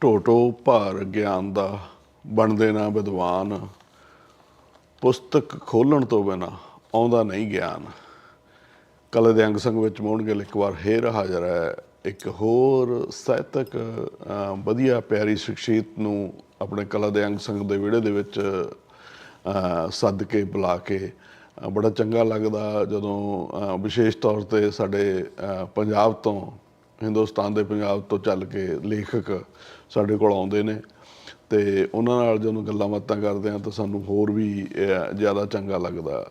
ਟੋਟੋ ਭਾਰ ਗਿਆਨ ਦਾ ਬਣਦੇ ਨਾ ਵਿਦਵਾਨ। ਪੁਸਤਕ ਖੋਲਣ ਤੋਂ ਬਿਨਾ ਆਉਂਦਾ ਨਹੀਂ ਗਿਆਨ। ਕਲੇ ਦੇ ਅੰਗ ਸੰਗ ਵਿੱਚ ਮੋਹਣ ਇੱਕ ਵਾਰ ਫੇਰ ਹਾਜ਼ਰ ਹੈ। ਇੱਕ ਹੋਰ ਸਾਹਿਤਕ ਵਧੀਆ ਪਿਆਰੀ ਸ਼ਖਸੀਅਤ ਨੂੰ ਆਪਣੇ ਕਲਾ ਦੇ ਅੰਗ ਸੰਗ ਦੇ ਵਿਹੜੇ ਦੇ ਵਿੱਚ ਸੱਦ ਕੇ, ਬੁਲਾ ਕੇ ਬੜਾ ਚੰਗਾ ਲੱਗਦਾ ਜਦੋਂ ਵਿਸ਼ੇਸ਼ ਤੌਰ ਤੇ ਸਾਡੇ ਪੰਜਾਬ ਤੋਂ ਹਿੰਦੁਸਤਾਨ ਦੇ ਪੰਜਾਬ ਤੋਂ ਚੱਲ ਕੇ ਲੇਖਕ ਸਾਡੇ ਕੋਲ ਆਉਂਦੇ ਨੇ ਤੇ ਉਹਨਾਂ ਨਾਲ ਜਦੋਂ ਗੱਲਾਂ ਬਾਤਾਂ ਕਰਦੇ ਆ ਤਾਂ ਸਾਨੂੰ ਹੋਰ ਵੀ ਜ਼ਿਆਦਾ ਚੰਗਾ ਲੱਗਦਾ।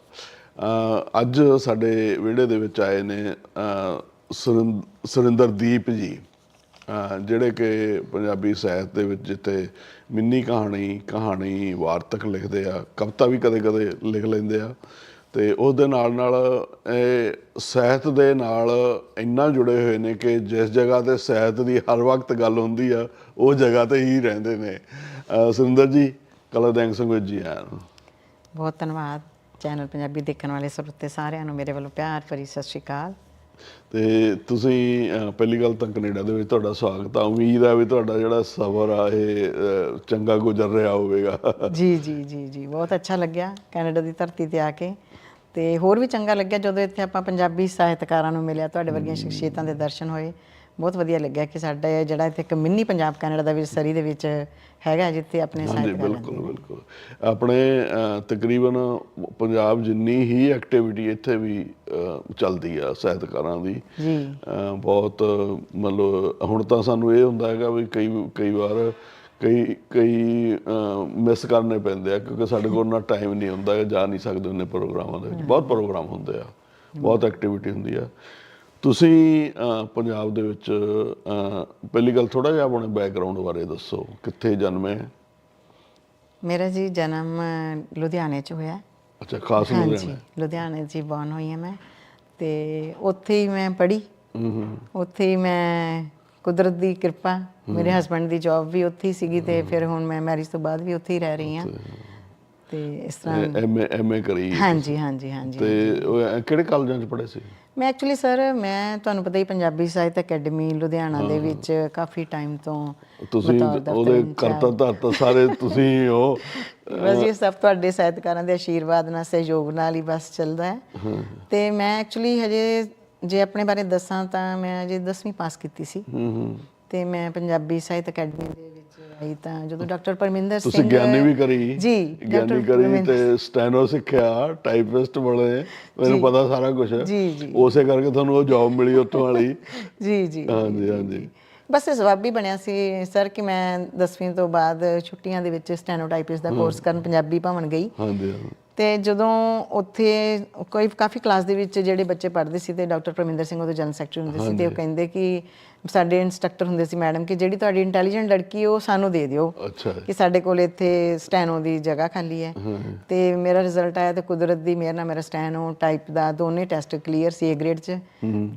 ਅੱਜ ਸਾਡੇ ਵਿਹੜੇ ਦੇ ਵਿੱਚ ਆਏ ਨੇ ਸੁਰਿੰ- ਸੁਰਿੰਦਰਦੀਪ ਜੀ ਜਿਹੜੇ ਕਿ ਪੰਜਾਬੀ ਸਾਹਿਤ ਦੇ ਵਿੱਚ ਜਿੱਥੇ ਮਿੰਨੀ ਕਹਾਣੀ ਕਹਾਣੀ ਵਾਰਤਕ ਲਿਖਦੇ ਆ, ਕਵਿਤਾ ਵੀ ਕਦੇ-ਕਦੇ ਲਿਖ ਲੈਂਦੇ ਆ। ਤੇ ਉਸ ਦੇ ਨਾਲ ਨਾਲ ਇਹ ਸਾਹਿਤ ਦੇ ਨਾਲ ਇੰਨਾ ਜੁੜੇ ਹੋਏ ਨੇ ਕਿ ਜਿਸ ਜਗ੍ਹਾ ਤੇ ਸਾਹਿਤ ਦੀ ਹਰ ਵਕਤ ਗੱਲ ਹੁੰਦੀ ਆ ਉਹ ਜਗ੍ਹਾ ਤੇ ਹੀ ਰਹਿੰਦੇ ਨੇ। ਸੁਰਿੰਦਰ ਜੀ ਕਲਾ ਦੈਂਗ ਸੰਗਤ ਜੀ ਆਇਆਂ ਨੂੰ। ਬਹੁਤ ਧੰਨਵਾਦ। ਚੈਨਲ ਪੰਜਾਬੀ ਦੇਖਣ ਵਾਲੇ ਸਰੋਤੇ ਸਾਰਿਆਂ ਨੂੰ ਮੇਰੇ ਵੱਲੋਂ ਪਿਆਰ ਭਰੀ ਸਤਿ ਸ਼੍ਰੀ ਅਕਾਲ। ਤੇ ਤੁਸੀਂ ਪਹਿਲੀ ਗੱਲ ਤਾਂ ਕੈਨੇਡਾ ਦੇ ਵਿੱਚ ਤੁਹਾਡਾ ਸਵਾਗਤ ਆ। ਉਮੀਦ ਆ ਵੀ ਤੁਹਾਡਾ ਜਿਹੜਾ ਸਫ਼ਰ ਆ ਇਹ ਚੰਗਾ ਗੁਜ਼ਰ ਰਿਹਾ ਹੋਵੇਗਾ। ਜੀ ਜੀ ਜੀ ਜੀ ਬਹੁਤ ਅੱਛਾ ਲੱਗਿਆ ਕੈਨੇਡਾ ਦੀ ਧਰਤੀ ਤੇ ਆ ਕੇ। ਤੇ ਹੋਰ ਵੀ ਚੰਗਾ ਲੱਗਿਆ ਜਦੋਂ ਇੱਥੇ ਆਪਾਂ ਪੰਜਾਬੀ ਸਾਹਿਤਕਾਰਾਂ ਨੂੰ ਮਿਲਿਆ ਤੁਹਾਡੇ ਵਰਗੀਆਂ ਸ਼ਖਸੀਅਤਾਂ ਦੇ ਦਰਸ਼ਨ ਹੋਏ। ਬਹੁਤ ਵਧੀਆ ਲੱਗਿਆ ਕਿ ਸਾਡਾ ਜਿਹੜਾ ਇੱਥੇ ਇੱਕ ਮਿੰਨੀ ਪੰਜਾਬ ਕੈਨੇਡਾ ਦਾ ਵੀ ਸਰੀ ਦੇ ਵਿੱਚ ਹੈਗਾ ਜਿੱਥੇ ਆਪਣੇ ਹਾਂਜੀ ਸਾਹਿਤਕਾਰ ਬਿਲਕੁਲ ਬਿਲਕੁਲ। ਆਪਣੇ ਤਕਰੀਬਨ ਪੰਜਾਬ ਜਿੰਨੀ ਹੀ ਐਕਟੀਵਿਟੀ ਇੱਥੇ ਵੀ ਚੱਲਦੀ ਆ ਸਾਹਿਤਕਾਰਾਂ ਦੀ ਜੀ। ਬਹੁਤ ਮਤਲਬ ਹੁਣ ਤਾਂ ਸਾਨੂੰ ਇਹ ਹੁੰਦਾ ਹੈਗਾ ਵੀ ਕਈ ਕਈ ਵਾਰ ਕਈ ਕਈ ਮਿਸ ਕਰਨੇ ਪੈਂਦੇ ਆ ਕਿਉਂਕਿ ਸਾਡੇ ਕੋਲ ਨਾ ਟਾਈਮ ਨਹੀਂ ਹੁੰਦਾ ਜਾ ਨਹੀਂ ਸਕਦੇ ਉਹਨੇ ਪ੍ਰੋਗਰਾਮਾਂ ਦੇ ਵਿੱਚ। ਬਹੁਤ ਪ੍ਰੋਗਰਾਮ ਹੁੰਦੇ ਆ ਬਹੁਤ ਐਕਟੀਵਿਟੀ ਹੁੰਦੀ ਆ। ਤੁਸੀਂ ਪੰਜਾਬ ਦੇ ਵਿੱਚ ਪਹਿਲੀ ਗੱਲ ਥੋੜਾ ਜਿਹਾ ਆਪਣੇ ਬੈਕਗ੍ਰਾਉਂਡ ਬਾਰੇ ਦੱਸੋ ਕਿੱਥੇ ਜਨਮੇ? ਮੇਰਾ ਜੀ ਜਨਮ ਲੁਧਿਆਣੇ 'ਚ ਹੋਇਆ। ਅੱਛਾ ਖਾਸ ਲੁਧਿਆਣਾ? ਲੁਧਿਆਣੇ ਹੀ born ਹੋਈ ਹਾਂ ਮੈਂ। ਤੇ ਉੱਥੇ ਹੀ ਮੈਂ ਪੜ੍ਹੀ। ਹੂੰ ਹੂੰ ਉੱਥੇ ਹੀ ਮੈਂ ਕੁਦਰਤ ਦੀ ਕਿਰਪਾ ਮੇਰੇ ਹਸਬੰਡ ਦੀ ਜੌਬ ਵੀ ਉੱਥੇ ਹੀ ਸੀਗੀ ਤੇ ਫਿਰ ਹੁਣ ਮੈਂ ਮੈਰਿਜ ਤੋਂ ਬਾਅਦ ਵੀ ਉੱਥੇ ਹੀ ਰਹਿ ਰਹੀ ਹਾਂ। ਤੇ ਇਸ ਤਰ੍ਹਾਂ ਐਮਏ ਐਮਏ ਕਰੀ ਹਾਂਜੀ ਹਾਂਜੀ ਹਾਂਜੀ ਤੇ ਉਹ ਕਿਹੜੇ ਕਾਲਜਾਂ ਚ ਪੜ੍ਹੇ ਸੀ? ਮੈਂ ਐਕਚੁਅਲੀ ਸਰ ਮੈਂ ਤੁਹਾਨੂੰ ਪਤਾ ਹੀ ਪੰਜਾਬੀ ਸਾਹਿਤ ਅਕੈਡਮੀ ਲੁਧਿਆਣਾ ਦੇ ਵਿੱਚ ਕਾਫੀ ਟਾਈਮ ਤੋਂ ਤੁਸੀਂ ਉਹਦੇ। ਕਰਤਾ ਧਰਤਾ ਸਾਰੇ ਤੁਸੀਂ ਹੋ। ਬਸ ਇਹ ਸਭ ਤੁਹਾਡੇ ਸਾਹਿਤਕਾਰਾਂ ਦੇ ਆਸ਼ੀਰਵਾਦ ਨਾਲ ਸਹਿਯੋਗ ਨਾਲ ਹੀ ਬਸ ਚੱਲਦਾ ਹੈ। ਤੇ ਮੈਂ ਐਕਚੁਅਲੀ ਹਜੇ ਜੇ ਆਪਣੇ ਬਾਰੇ ਦੱਸਾਂ ਤਾਂ ਮੈਂ ਅਜੇ 10ਵੀਂ ਪਾਸ ਕੀਤੀ ਸੀ। ਹੂੰ ਹੂੰ। ਤੇ ਮੈਂ ਪੰਜਾਬੀ ਸਾਹਿਤ ਅਕੈਡਮੀ ਦੇ ਵਿੱਚ ਆਈ ਤਾਂ ਜਦੋਂ ਡਾਕਟਰ ਪਰਮਿੰਦਰ ਸਿੰਘ ਤੁਸੀਂ ਗਿਆਨੀ ਵੀ ਕਰੀ। ਜੀ ਗਿਆਨੀ ਕਰੀ ਤੇ ਸਟੈਨੋ ਸਿੱਖਿਆ ਟਾਈਪਿਸਟ ਬਣੇ ਮੈਨੂੰ ਪਤਾ ਸਾਰਾ ਕੁਝ ਜੀ, ਜੀ। ਉਸੇ ਕਰਕੇ ਤੁਹਾਨੂੰ ਉਹ ਜੌਬ ਮਿਲੀ ਉੱਥੋਂ ਵਾਲੀ। ਜੀ ਜੀ। ਹਾਂਜੀ ਹਾਂਜੀ। ਬਸ ਇਹ ਸਵਾਬ ਬਣਿਆ ਸੀ ਸਰ ਕਿ ਮੈਂ 10ਵੀਂ ਤੋਂ ਬਾਅਦ ਛੁੱਟੀਆਂ ਦੇ ਵਿੱਚ ਸਟੈਨੋਟਾਈਪਿਸਟ ਦਾ ਕੋਰਸ ਕਰਨ ਪੰਜਾਬੀ ਭਵਨ ਗਈ। ਹਾਂਜੀ। ਤੇ ਜਦੋਂ ਉੱਥੇ ਕੋਈ ਕਾਫੀ ਕਲਾਸ ਦੇ ਵਿੱਚ ਜਿਹੜੇ ਬੱਚੇ ਪੜ੍ਹਦੇ ਸੀ ਤੇ ਡਾਕਟਰ ਪ੍ਰਮਿੰਦਰ ਸਿੰਘ ਉਹਦੇ ਜਨਰਲ ਸੈਕਟਰੀ ਹੁੰਦੇ ਸੀ ਤੇ ਉਹ ਕਹਿੰਦੇ ਕਿ ਸਾਡੇ ਇੰਸਟ੍ਰਕਟਰ ਹੁੰਦੇ ਸੀ ਮੈਡਮ ਕਿ ਜਿਹੜੀ ਤੁਹਾਡੀ ਇੰਟੈਲੀਜੈਂਟ ਲੜਕੀ ਉਹ ਸਾਨੂੰ ਦੇ ਦਿਓ ਕਿ ਸਾਡੇ ਕੋਲ ਇੱਥੇ ਸਟੈਨੋ ਦੀ ਜਗ੍ਹਾ ਖਾਲੀ ਹੈ। ਤੇ ਮੇਰਾ ਰਿਜ਼ਲਟ ਆਇਆ ਤੇ ਕੁਦਰਤ ਦੀ ਮਿਹਰ ਨਾਲ ਮੇਰਾ ਸਟੈਨੋ ਟਾਈਪ ਦਾ ਦੋਨੇ ਟੈਸਟ ਕਲੀਅਰ ਸੀ ਏ ਗ੍ਰੇਡ 'ਚ।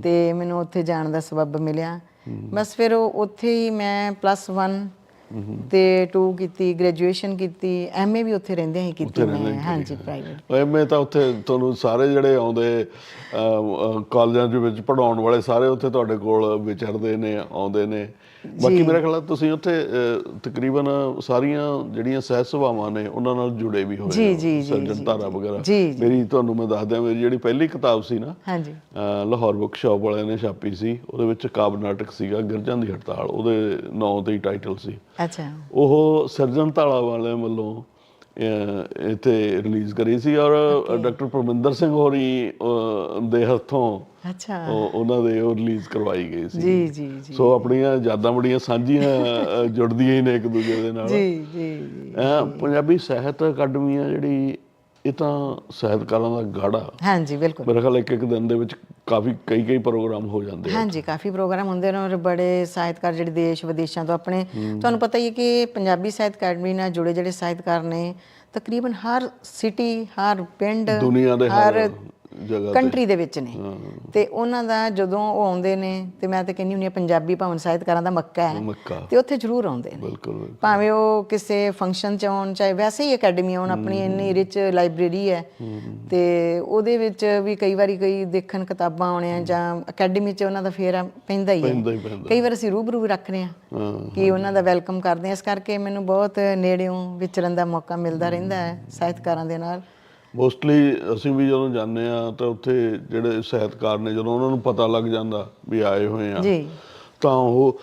ਤੇ ਮੈਨੂੰ ਉੱਥੇ ਜਾਣ ਦਾ ਸਬਬ ਮਿਲਿਆ। ਬਸ ਫਿਰ ਉਹ ਉੱਥੇ ਹੀ ਮੈਂ ਪਲੱਸ 1 ਤੇ 2 ਕੀਤੀ ਗ੍ਰੈਜੂਏਸ਼ਨ ਕੀਤੀ ਐਮਏ ਵੀ ਉੱਥੇ ਰਹਿੰਦੇ ਹੀ ਕੀਤੀ ਮੈਂ ਹਾਂਜੀ ਪ੍ਰਾਈਵੇਟ ਐਮਏ ਤਾਂ ਉੱਥੇ ਤੁਹਾਨੂੰ ਸਾਰੇ ਜਿਹੜੇ ਆਉਂਦੇ ਕਾਲਜਾਂ ਦੇ ਵਿੱਚ ਪੜਾਉਣ ਵਾਲੇ ਸਾਰੇ ਉੱਥੇ ਤੁਹਾਡੇ ਕੋਲ ਵਿਚਰਦੇ ਨੇ ਆਉਂਦੇ ਨੇ। ਬਾਕੀ ਮੇਰਾ ਖਿਆਲ ਤੁਸੀਂ ਉੱਥੇ ਤਕਰੀਬਨ ਸਾਰੀਆਂ ਜਿਹੜੀਆਂ ਸਹਿਤ ਸਭਾਵਾਂ ਨੇ ਉਹਨਾਂ ਨਾਲ ਜੁੜੇ ਵੀ ਹੋਏ ਜੀ। ਜੀ, ਜੀ, ਸਰਜਨ ਜੀ, ਧਾਰਾ ਵਗੈਰਾ। ਮੇਰੀ ਤੁਹਾਨੂੰ ਮੈਂ ਦੱਸ ਦਿਆਂ ਮੇਰੀ ਜਿਹੜੀ ਪਹਿਲੀ ਕਿਤਾਬ ਸੀ ਨਾ ਹਾਂਜੀ। ਲਾਹੌਰ ਬੁੱਕ ਸ਼ਾਪ ਵਾਲਿਆਂ ਨੇ ਛਾਪੀ ਸੀ ਉਹਦੇ ਵਿੱਚ ਕਾਵਿ ਨਾਟਕ ਸੀਗਾ ਗਿਰਜਾਂ ਦੀ ਹੜਤਾਲ ਉਹਦੇ ਨਾਂ ਤੇ ਹੀ ਟਾਈਟਲ ਸੀ। ਅੱਛਾ। ਉਹ ਸਰਜਨ ਧਾਲਾ ਵਾਲਿਆਂ ਵੱਲੋਂ ਇੱਥੇ ਰਿਲੀਜ਼ ਕਰੀ ਸੀ ਔਰ ਡਾਕਟਰ ਪਰਮਿੰਦਰ ਸਿੰਘ ਹੋਰੀ ਦੇ ਹੱਥੋਂ ਅੱਛਾ। ਉਹ- ਉਹਨਾਂ ਦੇ ਉਹ ਰਿਲੀਜ਼ ਕਰਵਾਈ ਗਈ ਸੀ। ਜੀ ਜੀ ਜੀ। ਸੋ ਆਪਣੀਆਂ ਯਾਦਾਂ ਬੜੀਆਂ ਸਾਂਝੀਆਂ ਜੁੜਦੀਆਂ ਹੀ ਨੇ ਇੱਕ ਦੂਜੇ ਦੇ ਨਾਲ। ਜੀ ਜੀ ਜੀ। ਪੰਜਾਬੀ ਸਾਹਿਤ ਅਕੈਡਮੀ ਆ ਜਿਹੜੀ ਇਹ ਤਾਂ ਸਾਹਿਤਕਾਰਾਂ ਦਾ ਗਾੜਾ। ਹਾਂਜੀ ਬਿਲਕੁਲ। ਮੇਰੇ ਖਿਆਲ ਇੱਕ ਇੱਕ ਦਿਨ ਦੇ ਵਿੱਚ ਕਾਫੀ ਕਈ ਕਈ ਪ੍ਰੋਗਰਾਮ ਹੋ ਜਾਂਦੇ ਆ। ਹਾਂਜੀ ਕਾਫੀ ਪ੍ਰੋਗਰਾਮ ਹੁੰਦੇ ਨੇ ਔਰ ਬੜੇ ਸਾਹਿਤਕਾਰ ਜਿਹੜੇ ਦੇਸ਼ ਵਿਦੇਸ਼ਾਂ ਤੋਂ ਆਪਣੇ ਤੁਹਾਨੂੰ ਪਤਾ ਹੀ ਹੈ ਕਿ ਪੰਜਾਬੀ ਸਾਹਿਤ ਅਕੈਡਮੀ ਨਾਲ ਜੁੜੇ ਜਿਹੜੇ ਸਾਹਿਤਕਾਰ ਨੇ ਤਕਰੀਬਨ ਹਰ ਸਿਟੀ ਹਰ ਪਿੰਡ ਦੁਨੀਆ ਦੇ ਹਰ- ਕੰਟਰੀ ਦੇ ਵਿੱਚ ਨੇ। ਤੇ ਉਹਨਾਂ ਦਾ ਜਦੋਂ ਉਹ ਆਉਂਦੇ ਨੇ ਤੇ ਮੈਂ ਤਾਂ ਕਹਿੰਦੀ ਹੁੰਦੀ ਹਾਂ ਪੰਜਾਬੀ ਭਵਨ ਸਾਹਿਤਕਾਰਾਂ ਦਾ ਮੱਕਾ ਹੈ। ਤੇ ਉੱਥੇ ਜ਼ਰੂਰ ਆਉਂਦੇ ਨੇ। ਭਾਵੇਂ ਉਹ ਕਿਸੇ ਫੰਕਸ਼ਨ ਚ ਆਉਣ ਚਾਹੇ ਵੈਸੇ ਹੀ ਅਕੈਡਮੀ ਆਉਣ ਆਪਣੀ ਇੰਨੀ ਰਿਚ ਲਾਇਬ੍ਰੇਰੀ ਹੈ। ਤੇ ਉਹਦੇ ਵਿੱਚ ਵੀ ਕਈ ਵਾਰੀ ਕਈ ਦੇਖਣ ਕਿਤਾਬਾਂ ਆਉਣੀਆਂ ਜਾਂ ਅਕੈਡਮੀ ਚ ਉਹਨਾਂ ਦਾ ਫੇਰਾ ਪੈਂਦਾ ਹੀ ਹੈ। ਕਈ ਵਾਰ ਅਸੀਂ ਰੂਬਰੂ ਵੀ ਰੱਖਦੇ ਹਾਂ ਕਿ ਉਹਨਾਂ ਦਾ ਵੈਲਕਮ ਕਰਦੇ ਹਾਂ। ਇਸ ਕਰਕੇ ਮੈਨੂੰ ਬਹੁਤ ਨੇੜਿਓਂ ਵਿਚਰਨ ਦਾ ਮੌਕਾ ਮਿਲਦਾ ਰਹਿੰਦਾ ਹੈ ਸਾਹਿਤਕਾਰਾਂ ਦੇ ਨਾਲ। ਮੋਸਟਲੀ ਅਸੀਂ ਵੀ ਜਦੋਂ ਜਾਂਦੇ ਆ ਤਾਂ ਉੱਥੇ ਜਿਹੜੇ ਸਾਹਿਤਕਾਰ ਨੇ ਜਦੋਂ ਉਹਨਾਂ ਨੂੰ ਪਤਾ ਲੱਗ ਜਾਂਦਾ ਵੀ ਆਏ ਹੋਏ ਆ ਜੀ। ਤਾਂ ਉਹ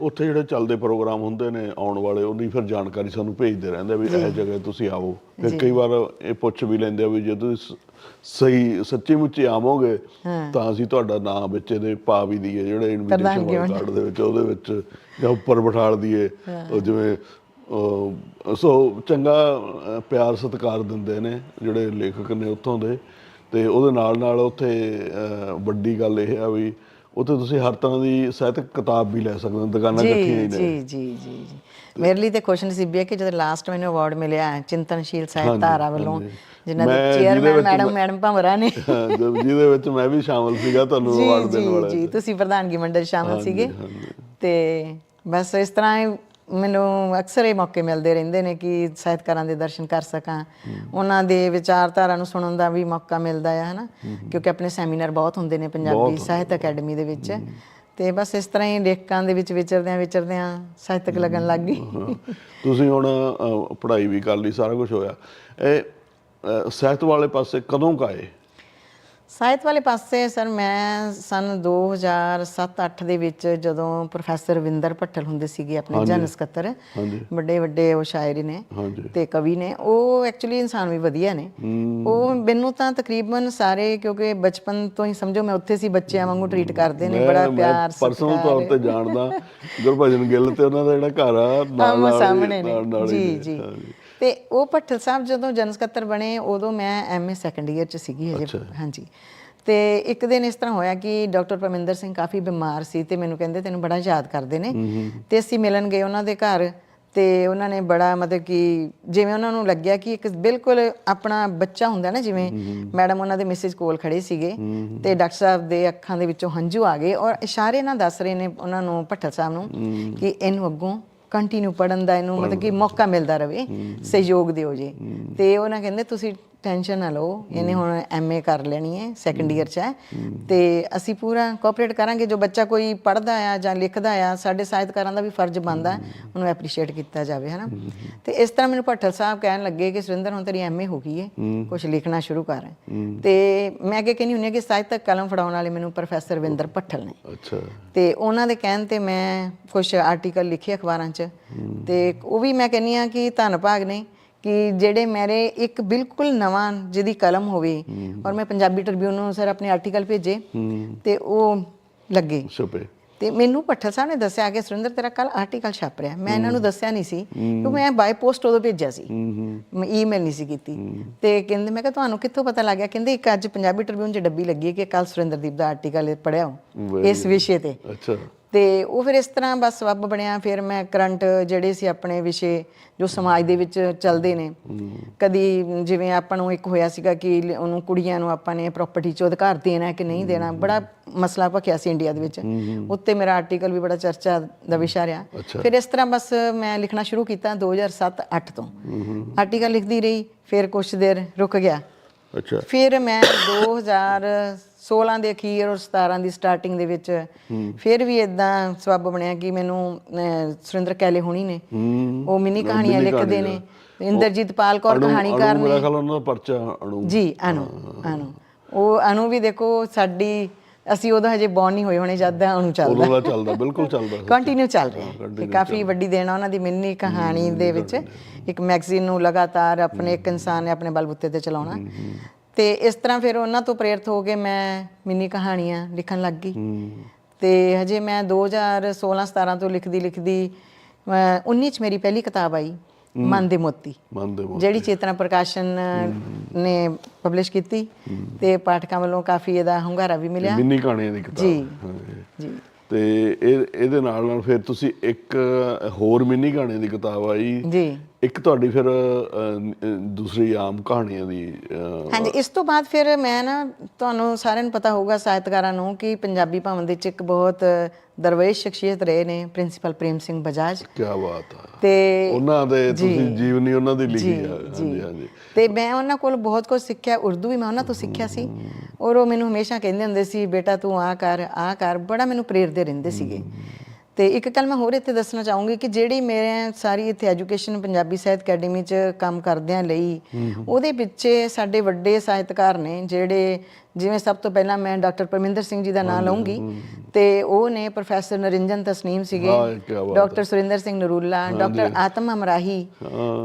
ਉੱਥੇ ਜਿਹੜੇ ਚੱਲਦੇ ਪ੍ਰੋਗਰਾਮ ਹੁੰਦੇ ਨੇ ਆਉਣ ਵਾਲੇ ਉਹਦੀ ਫਿਰ ਜਾਣਕਾਰੀ ਸਾਨੂੰ ਭੇਜਦੇ ਰਹਿੰਦੇ ਵੀ ਇਹ ਜਗ੍ਹਾ ਤੁਸੀਂ ਆਓ ਫਿਰ ਕਈ ਵਾਰ ਇਹ ਪੁੱਛ ਵੀ ਲੈਂਦੇ ਆ ਵੀ ਜੇ ਤੁਸੀਂ ਸਹੀ ਸੱਚੀ ਮੁੱਚੀ ਆਵੋਗੇ ਤਾਂ ਅਸੀਂ ਤੁਹਾਡਾ ਨਾਮ ਵਿੱਚ ਇਹਦੇ ਪਾ ਵੀ ਦਈਏ ਜਿਹੜੇ ਇਨਵੀਟੇਸ਼ਨ ਕਾਰਡ ਦੇ ਵਿੱਚ ਉਹਦੇ ਵਿੱਚ ਜਾਂ ਉੱਪਰ ਬਿਠਾਲ ਦਈਏ। ਉਹ ਜਿਵੇਂ ਸੋ ਚੰਗਾ ਪਿਆਰ ਸਤਿਕਾਰ ਦਿੰਦੇ ਨੇ ਜਿਹੜੇ ਲੇਖਕ ਨੇ ਉੱਥੋਂ ਦੇ। ਤੇ ਉਹਦੇ ਨਾਲ ਨਾਲ ਉੱਥੇ ਵੱਡੀ ਗੱਲ ਇਹ ਆ ਵੀ ਉੱਥੇ ਤੁਸੀਂ ਹਰ ਤਰ੍ਹਾਂ ਦੀ ਸਾਹਿਤਕ ਕਿਤਾਬ ਵੀ ਲੈ ਸਕਦੇ ਹੋ ਦੁਕਾਨਾਂ ਜੀ ਇਕੱਠੀਆਂ ਹੀ ਜੀ ਨੇ ਜੀ ਜੀ ਜੀ। ਮੇਰੇ ਲਈ ਤੇ ਖੁਸ਼ਨਸੀਬੀ ਹੈ ਕਿ ਜਦੋਂ ਲਾਸਟ ਮੈਨੂੰ ਅਵਾਰਡ ਮਿਲਿਆ ਚਿੰਤਨਸ਼ੀਲ ਸਾਹਿਤ ਧਾਰਾ ਵੱਲੋਂ ਜਿਨ੍ਹਾਂ ਦੇ ਚੇਅਰਮੈਨ ਮੈਡਮ ਮੈਡਮ ਭੰਵਰਾ ਨੇ ਜ- ਜਿਹਦੇ ਵਿੱਚ ਮੈਂ ਵੀ ਸ਼ਾਮਲ ਸੀਗਾ ਤੁਹਾਨੂੰ ਜੀ ਅਵਾਰਡ ਦੇਣ ਜੀ ਵਾਲੇ ਜੀ। ਤੁਸੀਂ ਪ੍ਰਧਾਨਗੀ ਮੰਡਲ ਸ਼ਾਮਲ ਸੀਗੇ। ਤੇ ਬਸ ਇਸ ਤਰ੍ਹਾਂ ਹੀ ਮੈਨੂੰ ਅਕਸਰ ਇਹ ਮੌਕੇ ਮਿਲਦੇ ਰਹਿੰਦੇ ਨੇ ਕਿ ਸਾਹਿਤਕਾਰਾਂ ਦੇ ਦਰਸ਼ਨ ਕਰ ਸਕਾਂ। ਉਹਨਾਂ ਦੇ ਵਿਚਾਰਧਾਰਾ ਨੂੰ ਸੁਣਨ ਦਾ ਵੀ ਮੌਕਾ ਮਿਲਦਾ ਹੈ ਹਨਾ? ਕਿਉਂਕਿ ਆਪਣੇ ਸੈਮੀਨਾਰ ਬਹੁਤ ਹੁੰਦੇ ਨੇ ਪੰਜਾਬੀ ਸਾਹਿਤ ਅਕੈਡਮੀ ਦੇ ਵਿੱਚ। ਤੇ ਬਸ ਇਸ ਤਰ੍ਹਾਂ ਹੀ ਲੇਖਕਾਂ ਦੇ ਵਿੱਚ ਵਿਚਰਦਿਆਂ ਵਿਚਰਦਿਆਂ ਸਾਹਿਤਕ ਲੱਗਣ ਲੱਗ ਗਈ। ਤੁਸੀਂ ਹੁਣ ਪੜ੍ਹਾਈ ਵੀ ਕਰ ਲਈ ਸਾਰਾ ਕੁਝ ਹੋਇਆ। ਇਹ ਸਾਹਿਤ ਵਾਲੇ ਪਾਸੇ ਕਦੋਂ ਕਾਏ ਸਾਹਿਤ ਵਾਲੇ ਪਾਸੇ ਸਰ ਮੈਂ ਸਨ 2007-8 ਦੇ ਵਿੱਚ ਜਦੋਂ ਪ੍ਰੋਫੈਸਰ ਵਿੰਦਰ ਭੱਟਲ ਹੁੰਦੇ ਸੀਗੇ ਆਪਣੇ ਜਨ ਸਕੱਤਰ ਵੱਡੇ ਵੱਡੇ ਉਹ ਸ਼ਾਇਰ ਨੇ ਤੇ ਕਵੀ ਨੇ ਉਹ ਐਕਚੁਅਲੀ ਇਨਸਾਨ ਵੀ ਵਧੀਆ ਨੇ। ਉਹ ਮੈਨੂੰ ਤਾਂ ਤਕਰੀਬਨ ਸਾਰੇ ਕਿਉਂਕਿ ਬਚਪਨ ਤੋਂ ਹੀ ਸਮਝੋ ਮੈਂ ਉੱਥੇ ਸੀ ਬੱਚਿਆਂ ਵਾਂਗੂ ਟਰੀਟ ਕਰਦੇ ਨੇ ਬੜਾ ਪਿਆਰ ਪਰਸਨਲ ਤੌਰ ਤੇ ਜਾਣਦਾ ਗੁਰਭਜਨ ਗਿੱਲ ਤੇ ਉਹਨਾਂ ਦਾ ਜਿਹੜਾ ਘਰ ਆ ਨਾਲ ਸਾਹਮਣੇ ਨੇ। ਜੀ। ਜੀ। ਤੇ ਉਹ ਭੱਠਲ ਸਾਹਿਬ ਜਦੋਂ ਜਨ ਸਕੱਤਰ ਬਣੇ ਉਦੋਂ ਮੈਂ ਐਮਏ ਸੈਕੰਡ ਇਅਰ ਚ ਸੀਗੀ ਹਜੇ। ਹਾਂਜੀ। ਤੇ ਇੱਕ ਦਿਨ ਇਸ ਤਰ੍ਹਾਂ ਹੋਇਆ ਕਿ ਡਾਕਟਰ ਪਰਮਿੰਦਰ ਸਿੰਘ ਕਾਫੀ ਬਿਮਾਰ ਸੀ ਤੇ ਮੈਨੂੰ ਕਹਿੰਦੇ ਤੈਨੂੰ ਬੜਾ ਯਾਦ ਕਰਦੇ ਨੇ। ਤੇ ਅਸੀਂ ਮਿਲਣ ਗਏ ਉਹਨਾਂ ਦੇ ਘਰ ਤੇ ਉਹਨਾਂ ਨੇ ਬੜਾ ਮਤਲਬ ਕਿ ਜਿਵੇਂ ਉਹਨਾਂ ਨੂੰ ਲੱਗਿਆ ਕਿ ਇੱਕ ਬਿਲਕੁਲ ਆਪਣਾ ਬੱਚਾ ਹੁੰਦਾ ਨਾ ਜਿਵੇਂ ਮੈਡਮ ਉਹਨਾਂ ਦੇ ਮਿਸਿਸ ਕੋਲ ਖੜੇ ਸੀਗੇ ਤੇ ਡਾਕਟਰ ਸਾਹਿਬ ਦੇ ਅੱਖਾਂ ਦੇ ਵਿੱਚੋਂ ਹੰਝੂ ਆ ਗਏ ਔਰ ਇਸ਼ਾਰੇ ਨਾਲ ਦੱਸ ਰਹੇ ਨੇ ਉਹਨਾਂ ਨੂੰ ਭੱਠਲ ਸਾਹਿਬ ਨੂੰ ਕਿ ਇਹਨੂੰ ਅੱਗੋਂ ਕੰਟੀਨਿਊ ਪੜਨ ਦਾ ਇਹਨੂੰ ਮਤਲਬ ਕਿ ਮੌਕਾ ਮਿਲਦਾ ਰਵੇ ਸਹਿਯੋਗ ਦਿਓ ਜੀ। ਤੇ ਉਹਨਾਂ ਕਹਿੰਦੇ ਤੁਸੀਂ ਟੈਨਸ਼ਨ ਨਾ ਲਓ ਇਹਨੇ ਹੁਣ ਐਮਏ ਕਰ ਲੈਣੀ ਹੈ ਸੈਕੰਡ ਇਅਰ ਚ ਹੈ। ਤੇ ਅਸੀਂ ਪੂਰਾ ਕੋਆਪਰੇਟ ਕਰਾਂਗੇ ਜੋ ਬੱਚਾ ਕੋਈ ਪੜਦਾ ਆ ਜਾਂ ਲਿਖਦਾ ਆ ਸਾਡੇ ਸਾਹਿਤਕਾਰਾਂ ਦਾ ਵੀ ਫਰਜ਼ ਬਣਦਾ ਉਹਨੂੰ ਐਪਰੀਸ਼ੀਏਟ ਕੀਤਾ ਜਾਵੇ ਹਨਾ? ਤੇ ਇਸ ਤਰ੍ਹਾਂ ਮੈਨੂੰ ਭੱਠਲ ਸਾਹਿਬ ਕਹਿਣ ਲੱਗੇ ਕਿ ਸੁਰਿੰਦਰ ਹੁਣ ਤੇਰੀ ਐਮਏ ਹੋ ਗਈ ਹੈ ਕੁਝ ਲਿਖਣਾ ਸ਼ੁਰੂ ਕਰ। ਤੇ ਮੈਂ ਅੱਗੇ ਕਹਿੰਦੀ ਹੁੰਦੀ ਹਾਂ ਕਿ ਸਾਹਿਤਕ ਕਲਮ ਫੜਾਉਣ ਵਾਲੇ ਮੈਨੂੰ ਪ੍ਰੋਫੈਸਰ ਵਿੰਦਰ ਭੱਠਲ ਨੇ। ਅੱਛਾ। ਤੇ ਉਹਨਾਂ ਦੇ ਕਹਿਣ ਤੇ ਮੈਂ ਕੁਝ ਆਰਟੀਕਲ ਲਿਖੇ ਅਖਬਾਰਾਂ 'ਚ। ਤੇ ਉਹ ਵੀ ਮੈਂ ਕਹਿੰਨੀ ਆ ਕਿ ਧੰਨ ਭਾਗ ਨੇ। ਕਿ ਜਿਹੜੇ ਮੇਰੇ ਇੱਕ ਬਿਲਕੁਲ ਨਵਾਂ ਜਿਹਦੀ ਕਲਮ ਹੋਵੇ ਔਰ ਮੈਂ ਪੰਜਾਬੀ ਟ੍ਰਿਬਿਊਨ ਨੂੰ ਸਰ ਆਪਣੇ ਆਰਟੀਕਲ ਭੇਜੇ ਤੇ ਉਹ ਲੱਗੇ। ਛੁਪੇ। ਤੇ ਮੈਨੂੰ ਭੱਠਲ ਸਾਹਿਬ ਨੇ ਦੱਸਿਆ ਕਿ ਸੁਰਿੰਦਰ ਤੇਰਾ ਕੱਲ ਆਰਟੀਕਲ ਛਪ ਰਿਹਾ। ਮੈਂ ਇਹਨਾਂ ਨੂੰ ਦੱਸਿਆ ਨਹੀਂ ਸੀ ਕਿਉਂਕਿ ਮੈਂ ਬਾਈ ਪੋਸਟ ਉਦੋਂ ਭੇਜਿਆ ਸੀ। ਮੈਂ ਈਮੇਲ ਨਹੀਂ ਸੀ ਕੀਤੀ। ਤੇ ਕਹਿੰਦੇ ਮੈਂ ਕਿਹਾ ਤੁਹਾਨੂੰ ਕਿੱਥੋਂ ਪਤਾ ਲੱਗ ਗਿਆ? ਕਹਿੰਦੇ ਇੱਕ ਅੱਜ ਪੰਜਾਬੀ ਟ੍ਰਿਬਿਊਨ 'ਚ ਡੱਬੀ ਲੱਗੀ ਹੈ ਕਿ ਕੱਲ ਸੁਰਿੰਦਰਦੀਪ ਦਾ ਆਰਟੀਕਲ ਪੜਿਆ ਹੋ ਇਸ ਵਿਸ਼ੇ ਤੇ। ਅੱਛਾ। ਤੇ ਉਹ ਫਿਰ ਇਸ ਤਰ੍ਹਾਂ ਬਸ ਸਬੱਬ ਬਣਿਆ ਫਿਰ ਮੈਂ ਕਰੰਟ ਜਿਹੜੇ ਸੀ ਆਪਣੇ ਵਿਸ਼ੇ ਜੋ ਸਮਾਜ ਦੇ ਵਿੱਚ ਚੱਲਦੇ ਨੇ। ਕਦੀ ਜਿਵੇਂ ਆਪਾਂ ਨੂੰ ਇੱਕ ਹੋਇਆ ਸੀਗਾ ਕਿ ਉਹਨੂੰ ਕੁੜੀਆਂ ਨੂੰ ਆਪਾਂ ਨੇ ਪ੍ਰਾਪਰਟੀ 'ਚ ਅਧਿਕਾਰ ਦੇਣਾ ਕਿ ਨਹੀਂ ਦੇਣਾ ਬੜਾ ਮਸਲਾ ਭਖਿਆ ਸੀ ਇੰਡੀਆ ਦੇ ਵਿੱਚ। ਉੱਤੇ ਮੇਰਾ ਆਰਟੀਕਲ ਵੀ ਬੜਾ ਚਰਚਾ ਦਾ ਵਿਸ਼ਾ ਰਿਹਾ। ਫਿਰ ਇਸ ਤਰ੍ਹਾਂ ਬਸ ਮੈਂ ਲਿਖਣਾ ਸ਼ੁਰੂ ਕੀਤਾ 2007-8 ਤੋਂ। ਆਰਟੀਕਲ ਲਿਖਦੀ ਰਹੀ ਫਿਰ ਕੁਝ ਦੇਰ ਰੁਕ ਗਿਆ। ਅੱਛਾ। ਫਿਰ ਮੈਂ 2016 ਦੇ ਅਖੀਰ ਔਰ 17 ਦੀ ਸਟਾਰਟਿੰਗ ਦੇ ਵਿੱਚ ਫਿਰ ਵੀ ਇਦਾਂ ਸਬੱਬ ਬਣਿਆ ਕਿ ਮੈਨੂੰ ਅਹ, ਸੁਰਿੰਦਰ ਕੈਲੇ ਹੋਣੀ ਨੇ। ਉਹ ਮਿੰਨੀ ਕਹਾਣੀਆਂ ਲਿਖਦੇ ਨੇ। ਇੰਦਰਜੀਤ ਪਾਲ ਕੌਰ ਕਹਾਣੀਕਾਰ ਅਣੂ ਮੇਰਾ ਨੇ। ਖਿਆਲ ਉਹਨਾਂ ਦਾ ਪਰਚਾ ਅਣੂ ਜੀ ਅਨੂ ਅਨੂ। ਉਹ ਅਨੂ ਵੀ ਦੇਖੋ ਸਾਡੀ ਅਸੀਂ ਉਦੋਂ ਹਜੇ ਬੌਨ ਨਹੀਂ ਹੋਏ ਹੋਣੇ ਜਦ ਦਾ ਅਨੂ ਚੱਲਦਾ। ਉਦੋਂ ਦਾ ਚੱਲਦਾ ਬਿਲਕੁਲ ਚੱਲਦਾ ਕੰਟੀਨਿਊ ਚੱਲ ਰਿਹਾ। ਹੈ ਕਿ ਕਾਫੀ ਵੱਡੀ ਦੇਣਾ ਉਹਨਾਂ ਦੀ ਮਿੰਨੀ ਕਹਾਣੀ ਦੇ ਵਿੱਚ। ਇੱਕ ਮੈਗਜ਼ੀਨ ਨੂੰ ਲਗਾਤਾਰ ਆਪਣੇ ਇੱਕ ਇਨਸਾਨ ਨੇ ਆਪਣੇ ਬਲਬੁੱਤੇ ਤੇ ਚਲਾਉਣਾ। ਤੇ ਇਸ ਤਰ੍ਹਾਂ ਫਿਰ ਉਹਨਾਂ ਤੋਂ ਪ੍ਰੇਰਿਤ ਹੋ ਕੇ ਮੈਂ ਮਿੰਨੀ ਕਹਾਣੀਆਂ ਲਿਖਣ ਲੱਗ ਗਈ। ਤੇ ਹਜੇ ਮੈਂ 2016 17 ਤੋਂ ਲਿਖਦੀ ਲਿਖਦੀ ਅਹ 19 ਚ ਮੇਰੀ ਪਹਿਲੀ ਕਿਤਾਬ ਆਈ ਮਨ ਦੇ ਮੋਤੀ। ਮੰਨਦੇ ਜਿਹੜੀ ਚੇਤਨਾ ਪ੍ਰਕਾਸ਼ਨ ਨੇ ਪਬਲਿਸ਼ ਕੀਤੀ ਤੇ ਪਾਠਕਾਂ ਵੱਲੋਂ ਕਾਫੀ ਇਹਦਾ ਹੁੰਗਾਰਾ ਵੀ ਮਿਲਿਆ। ਮਿੰਨੀ ਕਹਾਣੀਆਂ ਦੀ ਕਿਤਾਬ। ਜੀ। ਤੇ ਇਹ ਇਹਦੇ ਨਾਲ ਨਾਲ ਫਿਰ ਤੁਸੀਂ ਇੱਕ ਹੋਰ ਮਿੰਨੀ ਗਾਣੇ ਦੀ ਕਿਤਾਬ ਆਈ। ਜੀ। ਇੱਕ ਤੁਹਾਡੀ ਫਿਰ ਦੂਸਰੀ ਆਮ ਕਹਾਣੀਆਂ ਦੀ ਹਾਂਜੀ ਇਸ ਤੋਂ ਬਾਅਦ ਫਿਰ ਮੈਂ ਨਾ ਤੁਹਾਨੂੰ ਸਾਰਿਆਂ ਨੂੰ ਪਤਾ ਹੋਊਗਾ ਸਾਹਿਤਕਾਰਾਂ ਨੂੰ ਕਿ ਪੰਜਾਬੀ ਭਵਨ ਦੇ ਵਿੱਚ ਇੱਕ ਬਹੁਤ ਦਰਵੇਸ਼ ਸ਼ਖਸੀਅਤ ਰਹੇ ਨੇ ਪ੍ਰਿੰਸੀਪਲ ਪ੍ਰੇਮ ਸਿੰਘ ਬਜਾਜ। ਕਿਆ ਬਾਤ ਆ। ਤੇ ਉਹਨਾਂ ਦੇ। ਤੁਸੀਂ ਜੀਵਨੀ ਉਹਨਾਂ ਦੀ ਲਿਖੀ ਆ। ਹਾਂਜੀ। ਹਾਂਜੀ। ਤੇ ਮੈਂ ਉਹਨਾਂ ਕੋਲ ਬਹੁਤ ਕੁਝ ਸਿੱਖਿਆ ਉਰਦੂ ਵੀ ਮੈਂ ਉਹਨਾਂ ਤੋਂ ਸਿੱਖਿਆ ਸੀ। ਔਰ ਉਹ ਮੈਨੂੰ ਹਮੇਸ਼ਾ ਕਹਿੰਦੇ ਹੁੰਦੇ ਸੀ ਬੇਟਾ ਤੂੰ ਆ ਕਰ ਆ ਕਰ। ਬੜਾ ਮੈਨੂੰ ਪ੍ਰੇਰਦੇ ਰਹਿੰਦੇ ਸੀਗੇ। ਤੇ ਇੱਕ ਗੱਲ ਮੈਂ ਹੋਰ ਇੱਥੇ ਦੱਸਣਾ ਚਾਹੂੰਗੀ ਕਿ ਜਿਹੜੀ ਮੇਰੇ ਸਾਰੀ ਇੱਥੇ ਐਜੂਕੇਸ਼ਨ ਪੰਜਾਬੀ ਸਾਹਿਤ ਅਕੈਡਮੀ 'ਚ ਕੰਮ ਕਰਦਿਆਂ ਲਈ ਉਹਦੇ ਪਿੱਛੇ ਸਾਡੇ ਵੱਡੇ ਸਾਹਿਤਕਾਰ ਨੇ ਜਿਹੜੇ ਜਿਵੇਂ ਸਭ ਤੋਂ ਪਹਿਲਾਂ ਮੈਂ ਡਾਕਟਰ ਪਰਮਿੰਦਰ ਸਿੰਘ ਜੀ ਦਾ ਨਾਮ ਲਵਾਂਗੀ ਤੇ ਉਹ ਨੇ ਪ੍ਰੋਫੈਸਰ ਨਰਿੰਜਨ ਤਸਨੀਮ ਸੀਗੇ ਡਾਕਟਰ ਸੁਰਿੰਦਰ ਸਿੰਘ ਨਰੂਲਾ ਡਾਕਟਰ ਆਤਮ ਅਮਰਾਹੀ